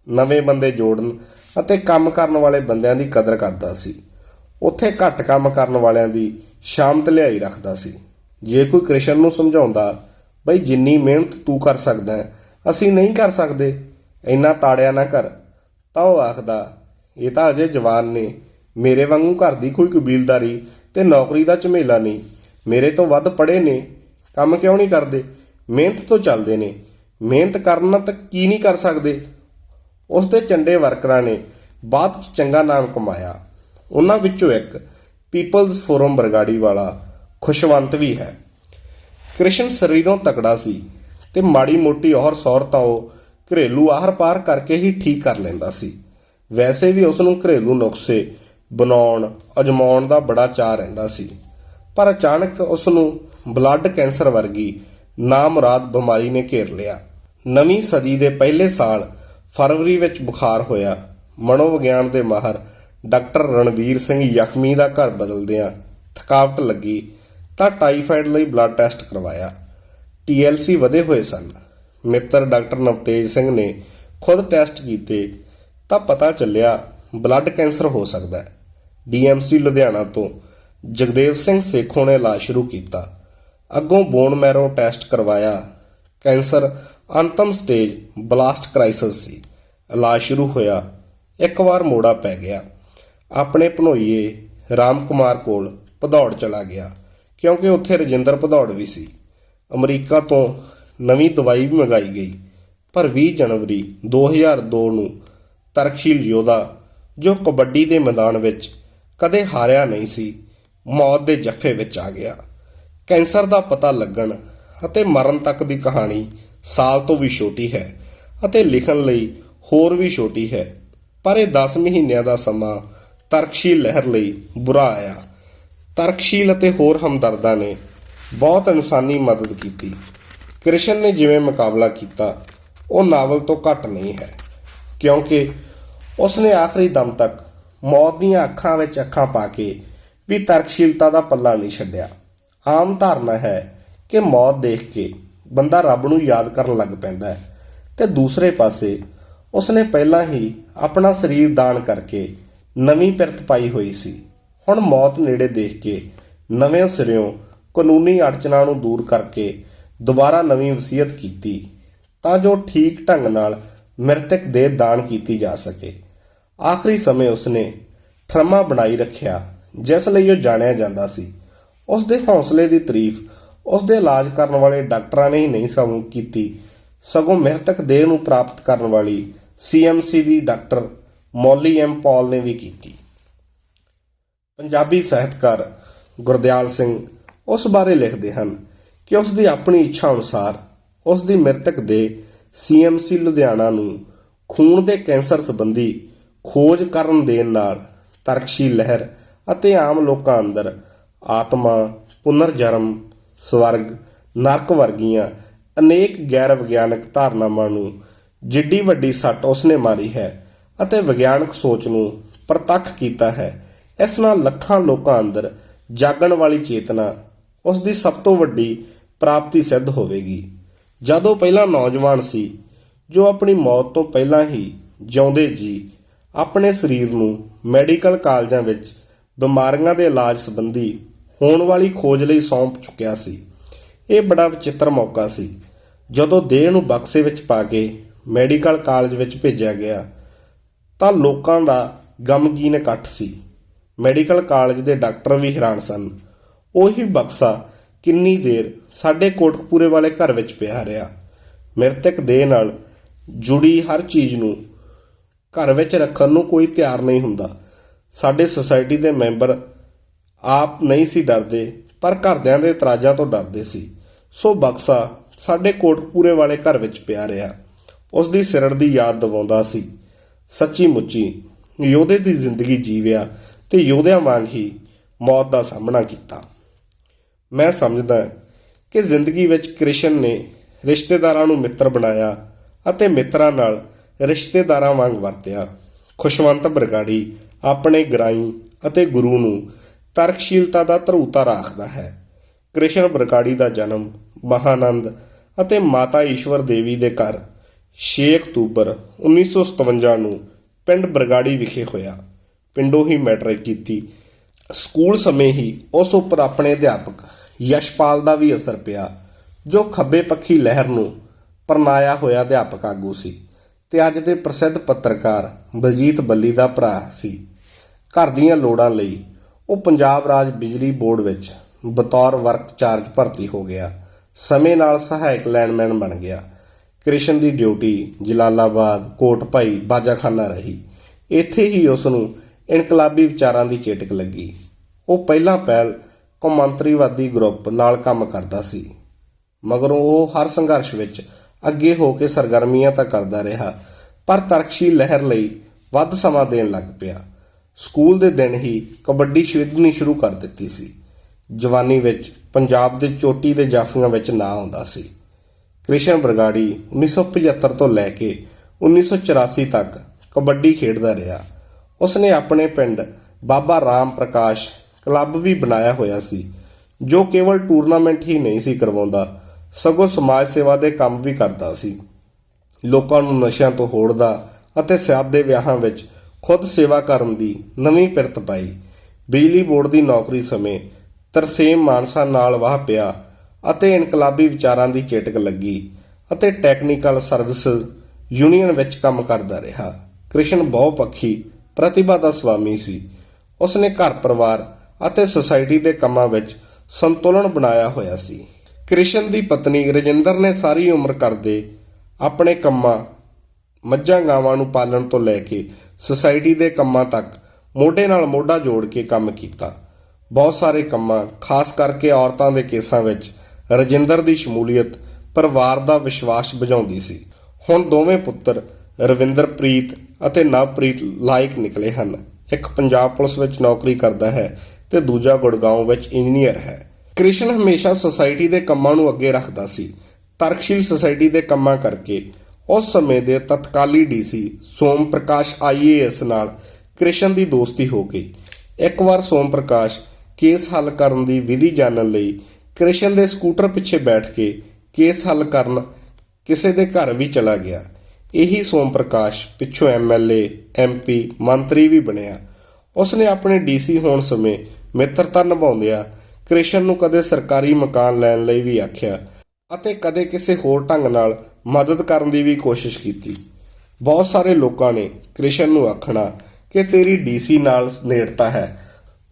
ਨਵੇਂ ਬੰਦੇ ਜੋੜਨ ਅਤੇ ਕੰਮ ਕਰਨ ਵਾਲੇ ਬੰਦਿਆਂ ਦੀ ਕਦਰ ਕਰਦਾ ਸੀ। ਉੱਥੇ ਘੱਟ ਕੰਮ ਕਰਨ ਵਾਲਿਆਂ ਦੀ ਸ਼ਾਮਤ ਲਿਆਈ ਰੱਖਦਾ ਸੀ। ਜੇ ਕੋਈ ਕ੍ਰਿਸ਼ਨ ਨੂੰ ਸਮਝਾਉਂਦਾ, ਬਈ ਜਿੰਨੀ ਮਿਹਨਤ ਤੂੰ ਕਰ ਸਕਦਾ ਅਸੀਂ ਨਹੀਂ ਕਰ ਸਕਦੇ, ਇੰਨਾ ਤਾੜਿਆ ਨਾ ਕਰ। ਤਾਂ ਉਹ ਆਖਦਾ, ਇਹ ਤਾਂ ਅਜੇ ਜਵਾਨ ਨੇ। ਮੇਰੇ ਵਾਂਗੂ ਘਰ ਦੀ ਕੋਈ ਕਬੀਲਦਾਰੀ ਤੇ ਨੌਕਰੀ ਦਾ ਝਮੇਲਾ ਨਹੀਂ। ਮੇਰੇ ਤੋਂ ਵੱਧ ਪੜ੍ਹੇ ਨੇ। ਕੰਮ ਕਿਉਂ ਨਹੀਂ ਕਰਦੇ? ਮਿਹਨਤ ਤੋਂ ਚੱਲਦੇ ਨੇ। ਮਿਹਨਤ ਕਰਨਾ ਤਾਂ ਕੀ ਨਹੀਂ ਕਰ ਸਕਦੇ? ਉਸ ਦੇ ਚੰਡੇ ਵਰਕਰਾਂ ਨੇ ਬਾਅਦ ਚ ਚੰਗਾ ਨਾਮ ਕਮਾਇਆ। ਉਹਨਾਂ ਵਿੱਚੋਂ ਇੱਕ ਪੀਪਲਜ਼ ਫੋਰਮ ਬਰਗਾੜੀ ਵਾਲਾ ਖੁਸ਼ਵੰਤ ਵੀ ਹੈ। ਕ੍ਰਿਸ਼ਨ ਸਰੀਰੋਂ ਤਕੜਾ ਸੀ ਤੇ ਮਾੜੀ ਮੋਟੀ ਔਰ ਸੌਰ ਤਾਂ ਉਹ ਘਰੇਲੂ ਆਹਰ ਪਾਰ ਕਰਕੇ ਹੀ ਠੀਕ ਕਰ ਲੈਂਦਾ ਸੀ। ਵੈਸੇ ਵੀ ਉਸ ਨੂੰ ਘਰੇਲੂ ਨੁਕਸੇ ਬਣਾਉਣ, ਅਜਮਾਉਣ ਦਾ ਬੜਾ ਚਾਹ ਰਹਿੰਦਾ ਸੀ। ਪਰ ਅਚਾਨਕ ਉਸ ਨੂੰ ਬਲੱਡ ਕੈਂਸਰ ਵਰਗੀ ਨਾਮਰਾਦ ਬਿਮਾਰੀ ਨੇ ਘੇਰ ਲਿਆ। ਨਵੀਂ ਸਦੀ ਦੇ ਪਹਿਲੇ ਸਾਲ ਫਰਵਰੀ ਵਿੱਚ ਬੁਖਾਰ ਹੋਇਆ। ਮਨੋਵਿਗਿਆਨ ਦੇ ਮਾਹਰ ਡਾਕਟਰ ਰਣਵੀਰ ਸਿੰਘ ਯਖਮੀ ਦਾ ਘਰ ਬਦਲਦਿਆਂ ਥਕਾਵਟ ਲੱਗੀ ਤਾਂ ਟਾਈਫਾਇਡ ਲਈ ਬਲੱਡ ਟੈਸਟ ਕਰਵਾਇਆ। ਟੀਐਲਸੀ ਵਧੇ ਹੋਏ ਸਨ। ਮਿੱਤਰ ਡਾਕਟਰ ਨਵਤੇਜ ਸਿੰਘ ਨੇ ਖੁਦ ਟੈਸਟ ਕੀਤੇ ਤਾਂ ਪਤਾ ਚੱਲਿਆ ਬਲੱਡ ਕੈਂਸਰ ਹੋ ਸਕਦਾ ਹੈ। ਡੀਐਮਸੀ ਲੁਧਿਆਣਾ ਤੋਂ ਜਗਦੇਵ ਸਿੰਘ ਸੇਖੋਂ ਨੇ ਇਲਾਜ ਸ਼ੁਰੂ ਕੀਤਾ। ਅੱਗੋਂ ਬੋਨ ਮੈਰੋ ਟੈਸਟ ਕਰਵਾਇਆ। ਕੈਂਸਰ ਅੰਤਮ ਸਟੇਜ ਬਲਾਸਟ ਕ੍ਰਾਈਸਿਸ ਸੀ। ਇਲਾਜ ਸ਼ੁਰੂ ਹੋਇਆ। ਇੱਕ ਵਾਰ ਮੋੜਾ ਪੈ ਗਿਆ। ਆਪਣੇ ਭਨੋਈਏ ਰਾਮ ਕੁਮਾਰ ਕੋਲ ਭਦੌੜ ਚਲਾ ਗਿਆ ਕਿਉਂਕਿ ਉੱਥੇ ਰਜਿੰਦਰ ਭਦੌੜ ਵੀ ਸੀ। ਅਮਰੀਕਾ ਤੋਂ ਨਵੀਂ ਦਵਾਈ ਵੀ ਮੰਗਾਈ ਗਈ। ਪਰ 20 ਜਨਵਰੀ 2002 ਨੂੰ ਤਰਕਸ਼ੀਲ ਯੋਧਾ, ਜੋ ਕਬੱਡੀ ਦੇ ਮੈਦਾਨ ਵਿੱਚ ਕਦੇ ਹਾਰਿਆ ਨਹੀਂ ਸੀ, ਮੌਤ ਦੇ ਜੱਫੇ ਵਿੱਚ ਆ ਗਿਆ। ਕੈਂਸਰ ਦਾ ਪਤਾ ਲੱਗਣ ਅਤੇ ਮਰਨ ਤੱਕ ਦੀ ਕਹਾਣੀ ਸਾਲ ਤੋਂ ਵੀ ਛੋਟੀ ਹੈ ਅਤੇ ਲਿਖਣ ਲਈ ਹੋਰ ਵੀ ਛੋਟੀ ਹੈ। ਪਰ ਇਹ 10 ਮਹੀਨਿਆਂ ਦਾ ਸਮਾਂ ਤਰਕਸ਼ੀਲ ਲਹਿਰ ਲਈ ਬੁਰਾ ਆਇਆ। ਤਰਕਸ਼ੀਲ ਅਤੇ ਹੋਰ ਹਮਦਰਦਾਂ ਨੇ ਬਹੁਤ ਇਨਸਾਨੀ ਮਦਦ ਕੀਤੀ। ਕ੍ਰਿਸ਼ਨ ਨੇ ਜਿਵੇਂ ਮੁਕਾਬਲਾ ਕੀਤਾ, ਉਹ ਨਾਵਲ ਤੋਂ ਘੱਟ ਨਹੀਂ ਹੈ, ਕਿਉਂਕਿ ਉਸ ਨੇ ਆਖਰੀ ਦਮ ਤੱਕ ਮੌਤ ਦੀਆਂ ਅੱਖਾਂ ਵਿੱਚ ਅੱਖਾਂ ਪਾ ਕੇ ਵੀ ਤਰਕਸ਼ੀਲਤਾ ਦਾ ਪੱਲਾ ਨਹੀਂ ਛੱਡਿਆ। ਆਮ ਧਾਰਨਾ ਹੈ ਕਿ ਮੌਤ ਦੇਖ ਕੇ ਬੰਦਾ ਰੱਬ ਨੂੰ ਯਾਦ ਕਰਨ ਲੱਗ ਪੈਂਦਾ ਹੈ ਤੇ ਦੂਸਰੇ ਪਾਸੇ ਉਸ ਨੇ ਪਹਿਲਾਂ ਹੀ ਆਪਣਾ ਸਰੀਰ ਦਾਨ ਕਰਕੇ ਨਵੀਂ ਪਿਰਤ ਪਾਈ ਹੋਈ ਸੀ। ਹੁਣ ਮੌਤ ਨੇੜੇ ਦੇਖ ਕੇ ਨਵੇਂ ਸਿਰਿਓਂ ਕਾਨੂੰਨੀ ਅੜਚਨਾਂ ਨੂੰ ਦੂਰ ਕਰਕੇ ਦੁਬਾਰਾ ਨਵੀਂ ਵਸੀਅਤ ਕੀਤੀ, ਤਾਂ ਜੋ ਠੀਕ ਢੰਗ ਨਾਲ ਮ੍ਰਿਤਕ ਦੇ ਦਾਨ ਕੀਤੀ ਜਾ ਸਕੇ। ਆਖਰੀ ਸਮੇਂ ਉਸਨੇ ਠਰਮਾ ਬਣਾਈ ਰੱਖਿਆ, ਜਿਸ ਲਈ ਉਹ ਜਾਣਿਆ ਜਾਂਦਾ ਸੀ। ਉਸ ਦੇ ਹੌਸਲੇ ਦੀ ਤਾਰੀਫ ਉਸ ਦੇ ਇਲਾਜ ਕਰਨ ਵਾਲੇ ਡਾਕਟਰਾਂ ਨੇ ਹੀ ਨਹੀਂ ਸਗੋਂ ਕੀਤੀ। ਸਗੋਂ ਮ੍ਰਿਤਕ ਦੇਹ ਨੂੰ ਪ੍ਰਾਪਤ ਕਰਨ ਵਾਲੀ ਸੀਐਮਸੀ ਦੀ ਡਾਕਟਰ ਮੌਲੀ ਐਮ ਪੌਲ ਨੇ ਵੀ ਕੀਤੀ। ਪੰਜਾਬੀ ਸਾਹਿਤਕਾਰ ਗੁਰਦਿਆਲ ਸਿੰਘ ਉਸ ਬਾਰੇ ਲਿਖਦੇ ਹਨ ਕਿ ਉਸ ਦੀ ਆਪਣੀ ਇੱਛਾ ਅਨੁਸਾਰ ਉਸ ਦੀ ਮ੍ਰਿਤਕ ਦੇ ਸੀਐਮਸੀ ਲੁਧਿਆਣਾ ਨੂੰ ਖੂਨ ਦੇ ਕੈਂਸਰ ਸੰਬੰਧੀ ਖੋਜ ਕਰਨ ਦੇਣ ਨਾਲ ਤਰਕਸ਼ੀਲ ਲਹਿਰ ਅਤੇ ਆਮ ਲੋਕਾਂ ਅੰਦਰ ਆਤਮਾ ਪੁਨਰ ਜਨਮ ਸਵਰਗ, ਨਰਕ ਵਰਗੀਆਂ ਅਨੇਕ ਗੈਰ ਵਿਗਿਆਨਕ ਧਾਰਨਾਵਾਂ ਨੂੰ ਜਿੱਡੀ ਵੱਡੀ ਸੱਟ ਉਸਨੇ ਮਾਰੀ ਹੈ ਅਤੇ ਵਿਗਿਆਨਕ ਸੋਚ ਨੂੰ ਪ੍ਰਤੱਖ ਕੀਤਾ ਹੈ, ਇਸ ਨਾਲ ਲੱਖਾਂ ਲੋਕਾਂ ਅੰਦਰ ਜਾਗਣ ਵਾਲੀ ਚੇਤਨਾ ਉਸ ਦੀ ਸਭ ਤੋਂ ਵੱਡੀ ਪ੍ਰਾਪਤੀ ਸਿੱਧ ਹੋਵੇਗੀ। ਜਦੋਂ ਪਹਿਲਾਂ ਨੌਜਵਾਨ ਸੀ, ਜੋ ਆਪਣੀ ਮੌਤ ਤੋਂ ਪਹਿਲਾਂ ਹੀ ਜਿਉਂਦੇ ਜੀ, ਆਪਣੇ ਸਰੀਰ ਨੂੰ ਮੈਡੀਕਲ ਕਾਲਜਾਂ ਵਿੱਚ ਬਿਮਾਰੀਆਂ ਦੇ ਇਲਾਜ ਸੰਬੰਧੀ ਹੋਣ ਵਾਲੀ ਖੋਜ ਲਈ ਸੌਂਪ ਚੁੱਕਿਆ ਸੀ। ਇਹ ਬੜਾ ਵਿਚਿੱਤਰ ਮੌਕਾ ਸੀ। ਜਦੋਂ ਦੇਹ ਨੂੰ ਬਕਸੇ ਵਿੱਚ ਪਾ ਕੇ ਮੈਡੀਕਲ ਕਾਲਜ ਵਿੱਚ ਭੇਜਿਆ ਗਿਆ, ਤਾਂ ਲੋਕਾਂ ਦਾ ਗਮਗੀਨ ਇਕੱਠ ਸੀ। ਮੈਡੀਕਲ ਕਾਲਜ ਦੇ ਡਾਕਟਰ ਵੀ ਹੈਰਾਨ ਸਨ। ਉਹੀ ਬਕਸਾ ਕਿੰਨੀ ਦੇਰ ਸਾਡੇ ਕੋਟਕਪੂਰੇ ਵਾਲੇ ਘਰ ਵਿੱਚ ਪਿਆ ਰਿਹਾ। ਮ੍ਰਿਤਕ ਦੇਹ ਨਾਲ ਜੁੜੀ ਹਰ ਚੀਜ਼ ਨੂੰ ਘਰ ਵਿੱਚ ਰੱਖਣ ਨੂੰ ਕੋਈ ਤਿਆਰ ਨਹੀਂ ਹੁੰਦਾ। ਸਾਡੇ ਸੁਸਾਇਟੀ ਦੇ ਮੈਂਬਰ ਆਪ ਨਹੀਂ ਸੀ ਡਰਦੇ, ਪਰ ਘਰਦਿਆਂ ਦੇ ਇਤਰਾਜ਼ਾਂ ਤੋਂ ਡਰਦੇ ਸੀ। ਸੋ ਬਕਸਾ ਸਾਡੇ ਕੋਟਕਪੂਰੇ ਵਾਲੇ ਘਰ ਵਿੱਚ ਪਿਆ ਰਿਹਾ। ਉਸ ਦੀ ਸਿਰੜ ਦੀ ਯਾਦ ਦਿਵਾਉਂਦਾ ਸੀ। ਸੱਚੀ ਮੁੱਚੀ ਯੋਧੇ ਦੀ ਜ਼ਿੰਦਗੀ ਜੀਵਿਆ ਤੇ ਯੋਧਿਆਂ ਵਾਂਗ ਹੀ ਮੌਤ ਦਾ ਸਾਹਮਣਾ ਕੀਤਾ। ਮੈਂ ਸਮਝਦਾ ਕਿ ਜ਼ਿੰਦਗੀ ਵਿੱਚ ਕ੍ਰਿਸ਼ਨ ਨੇ ਰਿਸ਼ਤੇਦਾਰਾਂ ਨੂੰ ਮਿੱਤਰ ਬਣਾਇਆ ਅਤੇ ਮਿੱਤਰਾਂ ਨਾਲ ਰਿਸ਼ਤੇਦਾਰਾਂ ਵਾਂਗ ਵਰਤਿਆ। ਖੁਸ਼ਵੰਤ ਬਰਗਾੜੀ ਆਪਣੇ ਗਰਾਈ ਅਤੇ ਗੁਰੂ ਨੂੰ ਤਰਕਸ਼ੀਲਤਾ ਦਾ ਧਰੂਤਾ ਰੱਖਦਾ ਹੈ। ਕ੍ਰਿਸ਼ਨ ਬਰਗਾੜੀ ਦਾ ਜਨਮ ਮਹਾਨੰਦ ਅਤੇ ਮਾਤਾ ਈਸ਼ਵਰ ਦੇਵੀ ਦੇ ਘਰ 6 ਅਕਤੂਬਰ 1957 ਨੂੰ ਪਿੰਡ ਬਰਗਾੜੀ ਵਿਖੇ ਹੋਇਆ। ਪਿੰਡੋਂ ਹੀ ਮੈਟ੍ਰਿਕ ਕੀਤੀ। ਸਕੂਲ ਸਮੇਂ ਹੀ ਉਸ ਉੱਪਰ ਆਪਣੇ ਅਧਿਆਪਕ ਯਸ਼ਪਾਲ ਦਾ ਵੀ ਅਸਰ ਪਿਆ, ਜੋ ਖੱਬੇ ਪੱਖੀ ਲਹਿਰ ਨੂੰ ਪਰਨਾਇਆ ਹੋਇਆ ਅਧਿਆਪਕ ਆਗੂ ਸੀ ਤੇ ਅੱਜ ਦੇ ਪ੍ਰਸਿੱਧ ਪੱਤਰਕਾਰ ਬਲਜੀਤ ਬੱਲੀ ਦਾ ਭਰਾ ਸੀ। ਘਰ ਦੀਆਂ ਲੋੜਾਂ ਲਈ ਉਹ ਪੰਜਾਬ ਰਾਜ ਬਿਜਲੀ ਬੋਰਡ ਵਿੱਚ ਬਤੌਰ ਵਰਕ ਚਾਰਜ ਭਰਤੀ ਹੋ ਗਿਆ। ਸਮੇਂ ਨਾਲ ਸਹਾਇਕ ਲਾਈਨਮੈਨ ਬਣ ਗਿਆ। ਕ੍ਰਿਸ਼ਨ ਦੀ ਡਿਊਟੀ ਜਲਾਲਾਬਾਦ ਕੋਟ ਭਾਈ ਬਾਜਾਖਾਨਾ ਰਹੀ। ਇੱਥੇ ਹੀ ਉਸ ਨੂੰ ਇਨਕਲਾਬੀ ਵਿਚਾਰਾਂ ਦੀ ਚੇਟਕ ਲੱਗੀ। ਉਹ ਪਹਿਲਾਂ ਪਹਿਲ ਕੌਮਾਂਤਰੀਵਾਦੀ ਗਰੁੱਪ ਨਾਲ ਕੰਮ ਕਰਦਾ ਸੀ। ਮਗਰੋਂ ਉਹ ਹਰ ਸੰਘਰਸ਼ ਵਿੱਚ ਅੱਗੇ ਹੋ ਕੇ ਸਰਗਰਮੀਆਂ ਤਾਂ ਕਰਦਾ ਰਿਹਾ, ਪਰ ਤਰਕਸ਼ੀ ਲਹਿਰ ਲਈ ਵੱਧ ਸਮਾਂ ਦੇਣ ਲੱਗ ਪਿਆ। ਸਕੂਲ ਦੇ ਦਿਨ ਹੀ ਕਬੱਡੀ ਖੇਡਣੀ ਸ਼ੁਰੂ ਕਰ ਦਿੱਤੀ ਸੀ। ਜਵਾਨੀ ਵਿੱਚ ਪੰਜਾਬ ਦੇ ਚੋਟੀ ਦੇ ਜਾਫੀਆਂ ਵਿੱਚ ਨਾਂ ਆਉਂਦਾ ਸੀ। ਕ੍ਰਿਸ਼ਨ ਬਰਗਾੜੀ 1975 ਤੋਂ ਲੈ ਕੇ 1984 ਤੱਕ ਕਬੱਡੀ ਖੇਡਦਾ ਰਿਹਾ। ਉਸਨੇ ਆਪਣੇ ਪਿੰਡ ਬਾਬਾ ਰਾਮ ਪ੍ਰਕਾਸ਼ ਕਲੱਬ ਵੀ ਬਣਾਇਆ ਹੋਇਆ ਸੀ, ਜੋ ਕੇਵਲ ਟੂਰਨਾਮੈਂਟ ਹੀ ਨਹੀਂ ਸੀ ਕਰਵਾਉਂਦਾ, ਸਗੋਂ ਸਮਾਜ ਸੇਵਾ ਦੇ ਕੰਮ ਵੀ ਕਰਦਾ ਸੀ। ਲੋਕਾਂ ਨੂੰ ਨਸ਼ਿਆਂ ਤੋਂ ਹੋੜਦਾ ਅਤੇ ਸਿਆਦ ਦੇ ਵਿਆਹਾਂ ਵਿੱਚ ਖੁਦ ਸੇਵਾ ਕਰਨ ਦੀ ਨਵੀਂ ਪਿਰਤ ਪਾਈ। ਬਿਜਲੀ ਬੋਰਡ ਦੀ ਨੌਕਰੀ ਸਮੇਂ ਤਰਸੇਮ ਮਾਨਸਾ ਨਾਲ ਵਾਹ ਪਿਆ ਅਤੇ ਇਨਕਲਾਬੀ ਵਿਚਾਰਾਂ ਦੀ ਚੇਟਕ ਲੱਗੀ ਅਤੇ ਟੈਕਨੀਕਲ ਸਰਵਿਸ ਯੂਨੀਅਨ ਵਿੱਚ ਕੰਮ ਕਰਦਾ ਰਿਹਾ। ਕ੍ਰਿਸ਼ਨ ਬਹੁਪੱਖੀ ਪ੍ਰਤਿਭਾ ਦਾ ਸਵਾਮੀ ਸੀ। ਉਸਨੇ ਘਰ ਪਰਿਵਾਰ ਅਤੇ ਸੁਸਾਇਟੀ ਦੇ ਕੰਮਾਂ ਵਿੱਚ ਸੰਤੁਲਨ ਬਣਾਇਆ ਹੋਇਆ ਸੀ। ਕ੍ਰਿਸ਼ਨ ਦੀ ਪਤਨੀ ਰਜਿੰਦਰ ਨੇ ਸਾਰੀ ਉਮਰ ਕਰਦੇ ਆਪਣੇ ਕੰਮਾਂ ਮੱਝਾਂ ਗਾਵਾਂ ਨੂੰ ਪਾਲਣ ਤੋਂ ਲੈ ਕੇ ਸੁਸਾਇਟੀ ਦੇ ਕੰਮਾਂ ਤੱਕ ਮੋਢੇ ਨਾਲ ਮੋਢਾ ਜੋੜ ਕੇ ਕੰਮ ਕੀਤਾ। ਬਹੁਤ ਸਾਰੇ ਕੰਮਾਂ, ਖਾਸ ਕਰਕੇ ਔਰਤਾਂ ਦੇ ਕੇਸਾਂ ਵਿੱਚ ਰਜਿੰਦਰ ਦੀ ਸ਼ਮੂਲੀਅਤ ਪਰਿਵਾਰ ਦਾ ਵਿਸ਼ਵਾਸ ਬੁਝਾਉਂਦੀ ਸੀ। ਹੁਣ ਦੋਵੇਂ ਪੁੱਤਰ ਰਵਿੰਦਰਪ੍ਰੀਤ ਅਤੇ ਨਵਪ੍ਰੀਤ ਲਾਇਕ ਨਿਕਲੇ ਹਨ। ਇੱਕ ਪੰਜਾਬ ਪੁਲਿਸ ਵਿੱਚ ਨੌਕਰੀ ਕਰਦਾ ਹੈ ਤੇ ਦੂਜਾ ਗੁੜਗਾਉਂ ਵਿੱਚ ਇੰਜੀਨੀਅਰ ਹੈ। ਕ੍ਰਿਸ਼ਨ ਹਮੇਸ਼ਾ ਸੁਸਾਇਟੀ ਦੇ ਕੰਮਾਂ ਨੂੰ ਅੱਗੇ ਰੱਖਦਾ ਸੀ। ਤਰਕਸ਼ੀਲ ਸੁਸਾਇਟੀ ਦੇ ਕੰਮਾਂ ਕਰਕੇ ਉਸ ਸਮੇਂ ਦੇ ਤਤਕਾਲੀ ਡੀਸੀ ਸੋਮ ਪ੍ਰਕਾਸ਼ ਆਈਏਐਸ ਨਾਲ ਕ੍ਰਿਸ਼ਨ ਦੀ ਦੋਸਤੀ ਹੋ ਗਈ। ਇੱਕ ਵਾਰ ਸੋਮ ਪ੍ਰਕਾਸ਼ ਕੇਸ ਹੱਲ ਕਰਨ ਦੀ ਵਿਧੀ ਜਾਣਨ ਲਈ ਕ੍ਰਿਸ਼ਨ ਦੇ ਸਕੂਟਰ ਪਿੱਛੇ ਬੈਠ ਕੇ ਕੇਸ ਹੱਲ ਕਰਨ ਕਿਸੇ ਦੇ ਘਰ ਵੀ ਚਲਾ ਗਿਆ। ਇਹੀ ਸੋਮ ਪ੍ਰਕਾਸ਼ ਪਿੱਛੋਂ ਐਮਐਲਏ ਐਮਪੀ ਮੰਤਰੀ ਵੀ ਬਣਿਆ। ਉਸਨੇ ਆਪਣੇ ਡੀਸੀ ਹੋਣ ਸਮੇਂ ਮਿੱਤਰਤਾ ਨਿਭਾਉਂਦਿਆਂ ਕ੍ਰਿਸ਼ਨ ਨੂੰ ਕਦੇ ਸਰਕਾਰੀ ਮਕਾਨ ਲੈਣ ਲਈ ਵੀ ਆਖਿਆ ਅਤੇ ਕਦੇ ਕਿਸੇ ਹੋਰ ਢੰਗ ਨਾਲ ਮਦਦ ਕਰਨ ਦੀ ਵੀ ਕੋਸ਼ਿਸ਼ ਕੀਤੀ। ਬਹੁਤ ਸਾਰੇ ਲੋਕਾਂ ਨੇ ਕ੍ਰਿਸ਼ਨ ਨੂੰ ਆਖਣਾ ਕਿ ਤੇਰੀ ਡੀਸੀ ਨਾਲ ਨੇੜਤਾ ਹੈ।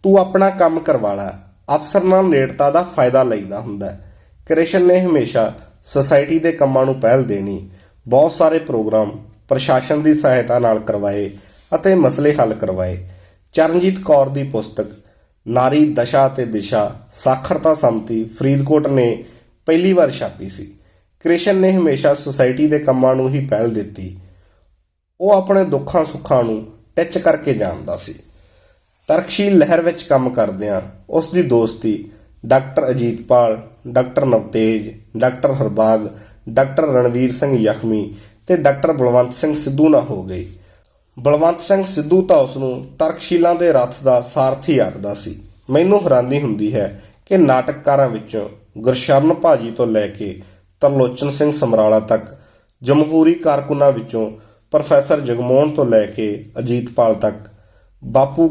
ਤੂੰ ਆਪਣਾ ਕੰਮ ਕਰਵਾ ਲੈ। ਅਫਸਰ ਨਾਲ ਨੇੜਤਾ ਦਾ ਫਾਇਦਾ ਲਈਦਾ ਹੁੰਦਾ ਹੈ। ਕ੍ਰਿਸ਼ਨ ਨੇ ਹਮੇਸ਼ਾ ਸੁਸਾਇਟੀ ਦੇ ਕੰਮਾਂ ਨੂੰ ਪਹਿਲ ਦੇਣੀ, ਬਹੁਤ ਸਾਰੇ ਪ੍ਰੋਗਰਾਮ ਪ੍ਰਸ਼ਾਸਨ ਦੀ ਸਹਾਇਤਾ ਨਾਲ ਕਰਵਾਏ ਅਤੇ ਮਸਲੇ ਹੱਲ ਕਰਵਾਏ। ਚਰਨਜੀਤ ਕੌਰ ਦੀ ਪੁਸਤਕ ਨਾਰੀ ਦਸ਼ਾ ਤੇ ਦਿਸ਼ਾ, ਸਾਖਰਤਾ ਸੰਮਤੀ ਫਰੀਦਕੋਟ ਨੇ ਪਹਿਲੀ ਵਾਰ ਛਾਪੀ ਸੀ। ਕ੍ਰਿਸ਼ਨ ਨੇ ਹਮੇਸ਼ਾ ਸੁਸਾਇਟੀ ਦੇ ਕੰਮਾਂ ਨੂੰ ਹੀ ਪਹਿਲ ਦਿੱਤੀ। ਉਹ ਆਪਣੇ ਦੁੱਖਾਂ ਸੁੱਖਾਂ ਨੂੰ ਟਿੱਚ ਕਰਕੇ ਜਾਣਦਾ ਸੀ। ਤਰਕਸ਼ੀਲ ਲਹਿਰ ਵਿੱਚ ਕੰਮ ਕਰਦਿਆਂ ਉਸ ਦੀ ਦੋਸਤੀ doctor Ajitpal, doctor Navtej, doctor Harbagh, doctor Ranvir Singh Yakhmi ਤੇ ਡਾਕਟਰ ਬਲਵੰਤ ਸਿੰਘ ਸਿੱਧੂ ਨਾਲ ਹੋ ਗਈ। ਬਲਵੰਤ ਸਿੰਘ ਸਿੱਧੂ ਤਾਂ ਉਸ ਨੂੰ ਤਰਕਸ਼ੀਲਾਂ ਦੇ ਰੱਥ ਦਾ ਸਾਰਥੀ ਆਖਦਾ ਸੀ। ਮੈਨੂੰ ਹੈਰਾਨੀ ਹੁੰਦੀ ਹੈ ਕਿ ਨਾਟਕਕਾਰਾਂ ਵਿੱਚੋਂ ਗੁਰਸ਼ਰਨ ਭਾਜੀ ਤੋਂ ਲੈ ਕੇ ਤਰਲੋਚਨ ਸਿੰਘ ਸਮਰਾਲਾ ਤੱਕ, ਜਮਹੂਰੀ ਕਾਰਕੁਨਾਂ ਵਿੱਚੋਂ ਪ੍ਰੋਫੈਸਰ ਜਗਮੋਹਨ ਤੋਂ ਲੈ ਕੇ ਅਜੀਤਪਾਲ ਤੱਕ, ਬਾਪੂ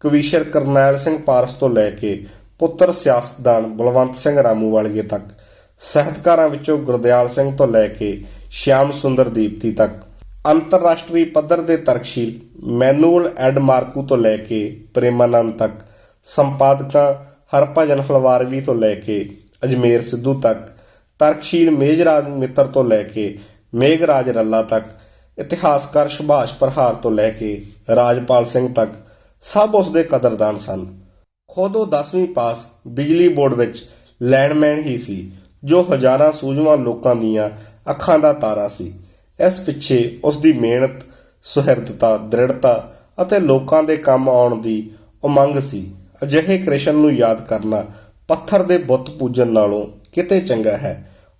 ਕਵੀਸ਼ਰ ਕਰਨੈਲ ਸਿੰਘ ਪਾਰਸ ਤੋਂ ਲੈ ਕੇ ਪੁੱਤਰ ਸਿਆਸਤਦਾਨ ਬਲਵੰਤ ਸਿੰਘ ਰਾਮੂਵਾਲੀਏ ਤੱਕ, ਸਾਹਿਤਕਾਰਾਂ ਵਿੱਚੋਂ ਗੁਰਦਿਆਲ ਸਿੰਘ ਤੋਂ ਲੈ ਕੇ ਸ਼ਿਆਮ ਸੁੰਦਰ ਦੀਪਤੀ ਤੱਕ ਅੰਤਰਰਾਸ਼ਟਰੀ ਪੱਧਰ ਦੇ ਤਰਕਸ਼ੀਲ ਮੈਨੂਅਲ ਐਡ ਮਾਰਕੂ ਤੋਂ ਲੈ ਕੇ ਪ੍ਰੇਮਾਨੰਦ ਤੱਕ, ਸੰਪਾਦਕਾਂ ਹਰਭਜਨ ਹਲਵਾਰਵੀ ਤੋਂ ਲੈ ਕੇ ਅਜਮੇਰ ਸਿੱਧੂ ਤੱਕ, ਤਰਕਸ਼ੀਲ ਮੇਜਰਾਜ ਮਿੱਤਰ ਤੋਂ ਲੈ ਕੇ ਮੇਘਰਾਜ ਰੱਲਾ ਤੱਕ, ਇਤਿਹਾਸਕਾਰ ਸੁਭਾਸ਼ ਪ੍ਰਹਾਰ ਤੋਂ ਲੈ ਕੇ ਰਾਜਪਾਲ ਸਿੰਘ ਤੱਕ, ਸਭ ਉਸ ਦੇ ਕਦਰਦਾਨ ਸਨ। ਖੁਦ ਉਹ 10ਵੀਂ ਪਾਸ ਬਿਜਲੀ ਬੋਰਡ ਵਿੱਚ ਲੈਂਡਮੈਨ ਹੀ ਸੀ, ਜੋ ਹਜ਼ਾਰਾਂ ਸੂਝਵਾਨ ਲੋਕਾਂ ਦੀਆਂ ਅੱਖਾਂ ਦਾ ਤਾਰਾ ਸੀ। ਇਸ ਪਿੱਛੇ ਉਸ ਦੀ ਮਿਹਨਤ, ਸੁਹਿਰਦਤਾ, ਦ੍ਰਿੜਤਾ ਅਤੇ ਲੋਕਾਂ ਦੇ ਕੰਮ ਆਉਣ ਦੀ ਉਮੰਗ ਸੀ। ਅਜਿਹੇ ਕ੍ਰਿਸ਼ਨ ਨੂੰ ਯਾਦ ਕਰਨਾ ਪੱਥਰ ਦੇ ਬੁੱਤ ਪੂਜਣ ਨਾਲੋਂ ਕਿਤੇ ਚੰਗਾ ਹੈ।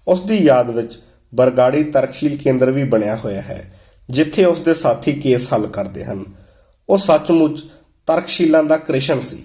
ਉਸ ਦੀ ਯਾਦ ਵਿੱਚ ਬਰਗਾੜੀ ਤਰਕਸ਼ੀਲ ਕੇਂਦਰ ਵੀ ਬਣਿਆ ਹੋਇਆ ਹੈ, ਜਿੱਥੇ ਉਸ ਦੇ ਸਾਥੀ ਕੇਸ ਹੱਲ ਕਰਦੇ ਹਨ। ਉਹ ਸੱਚਮੁੱਚ ਤਰਕਸ਼ੀਲਾਂ ਦਾ ਕ੍ਰਿਸ਼ਨ ਸੀ।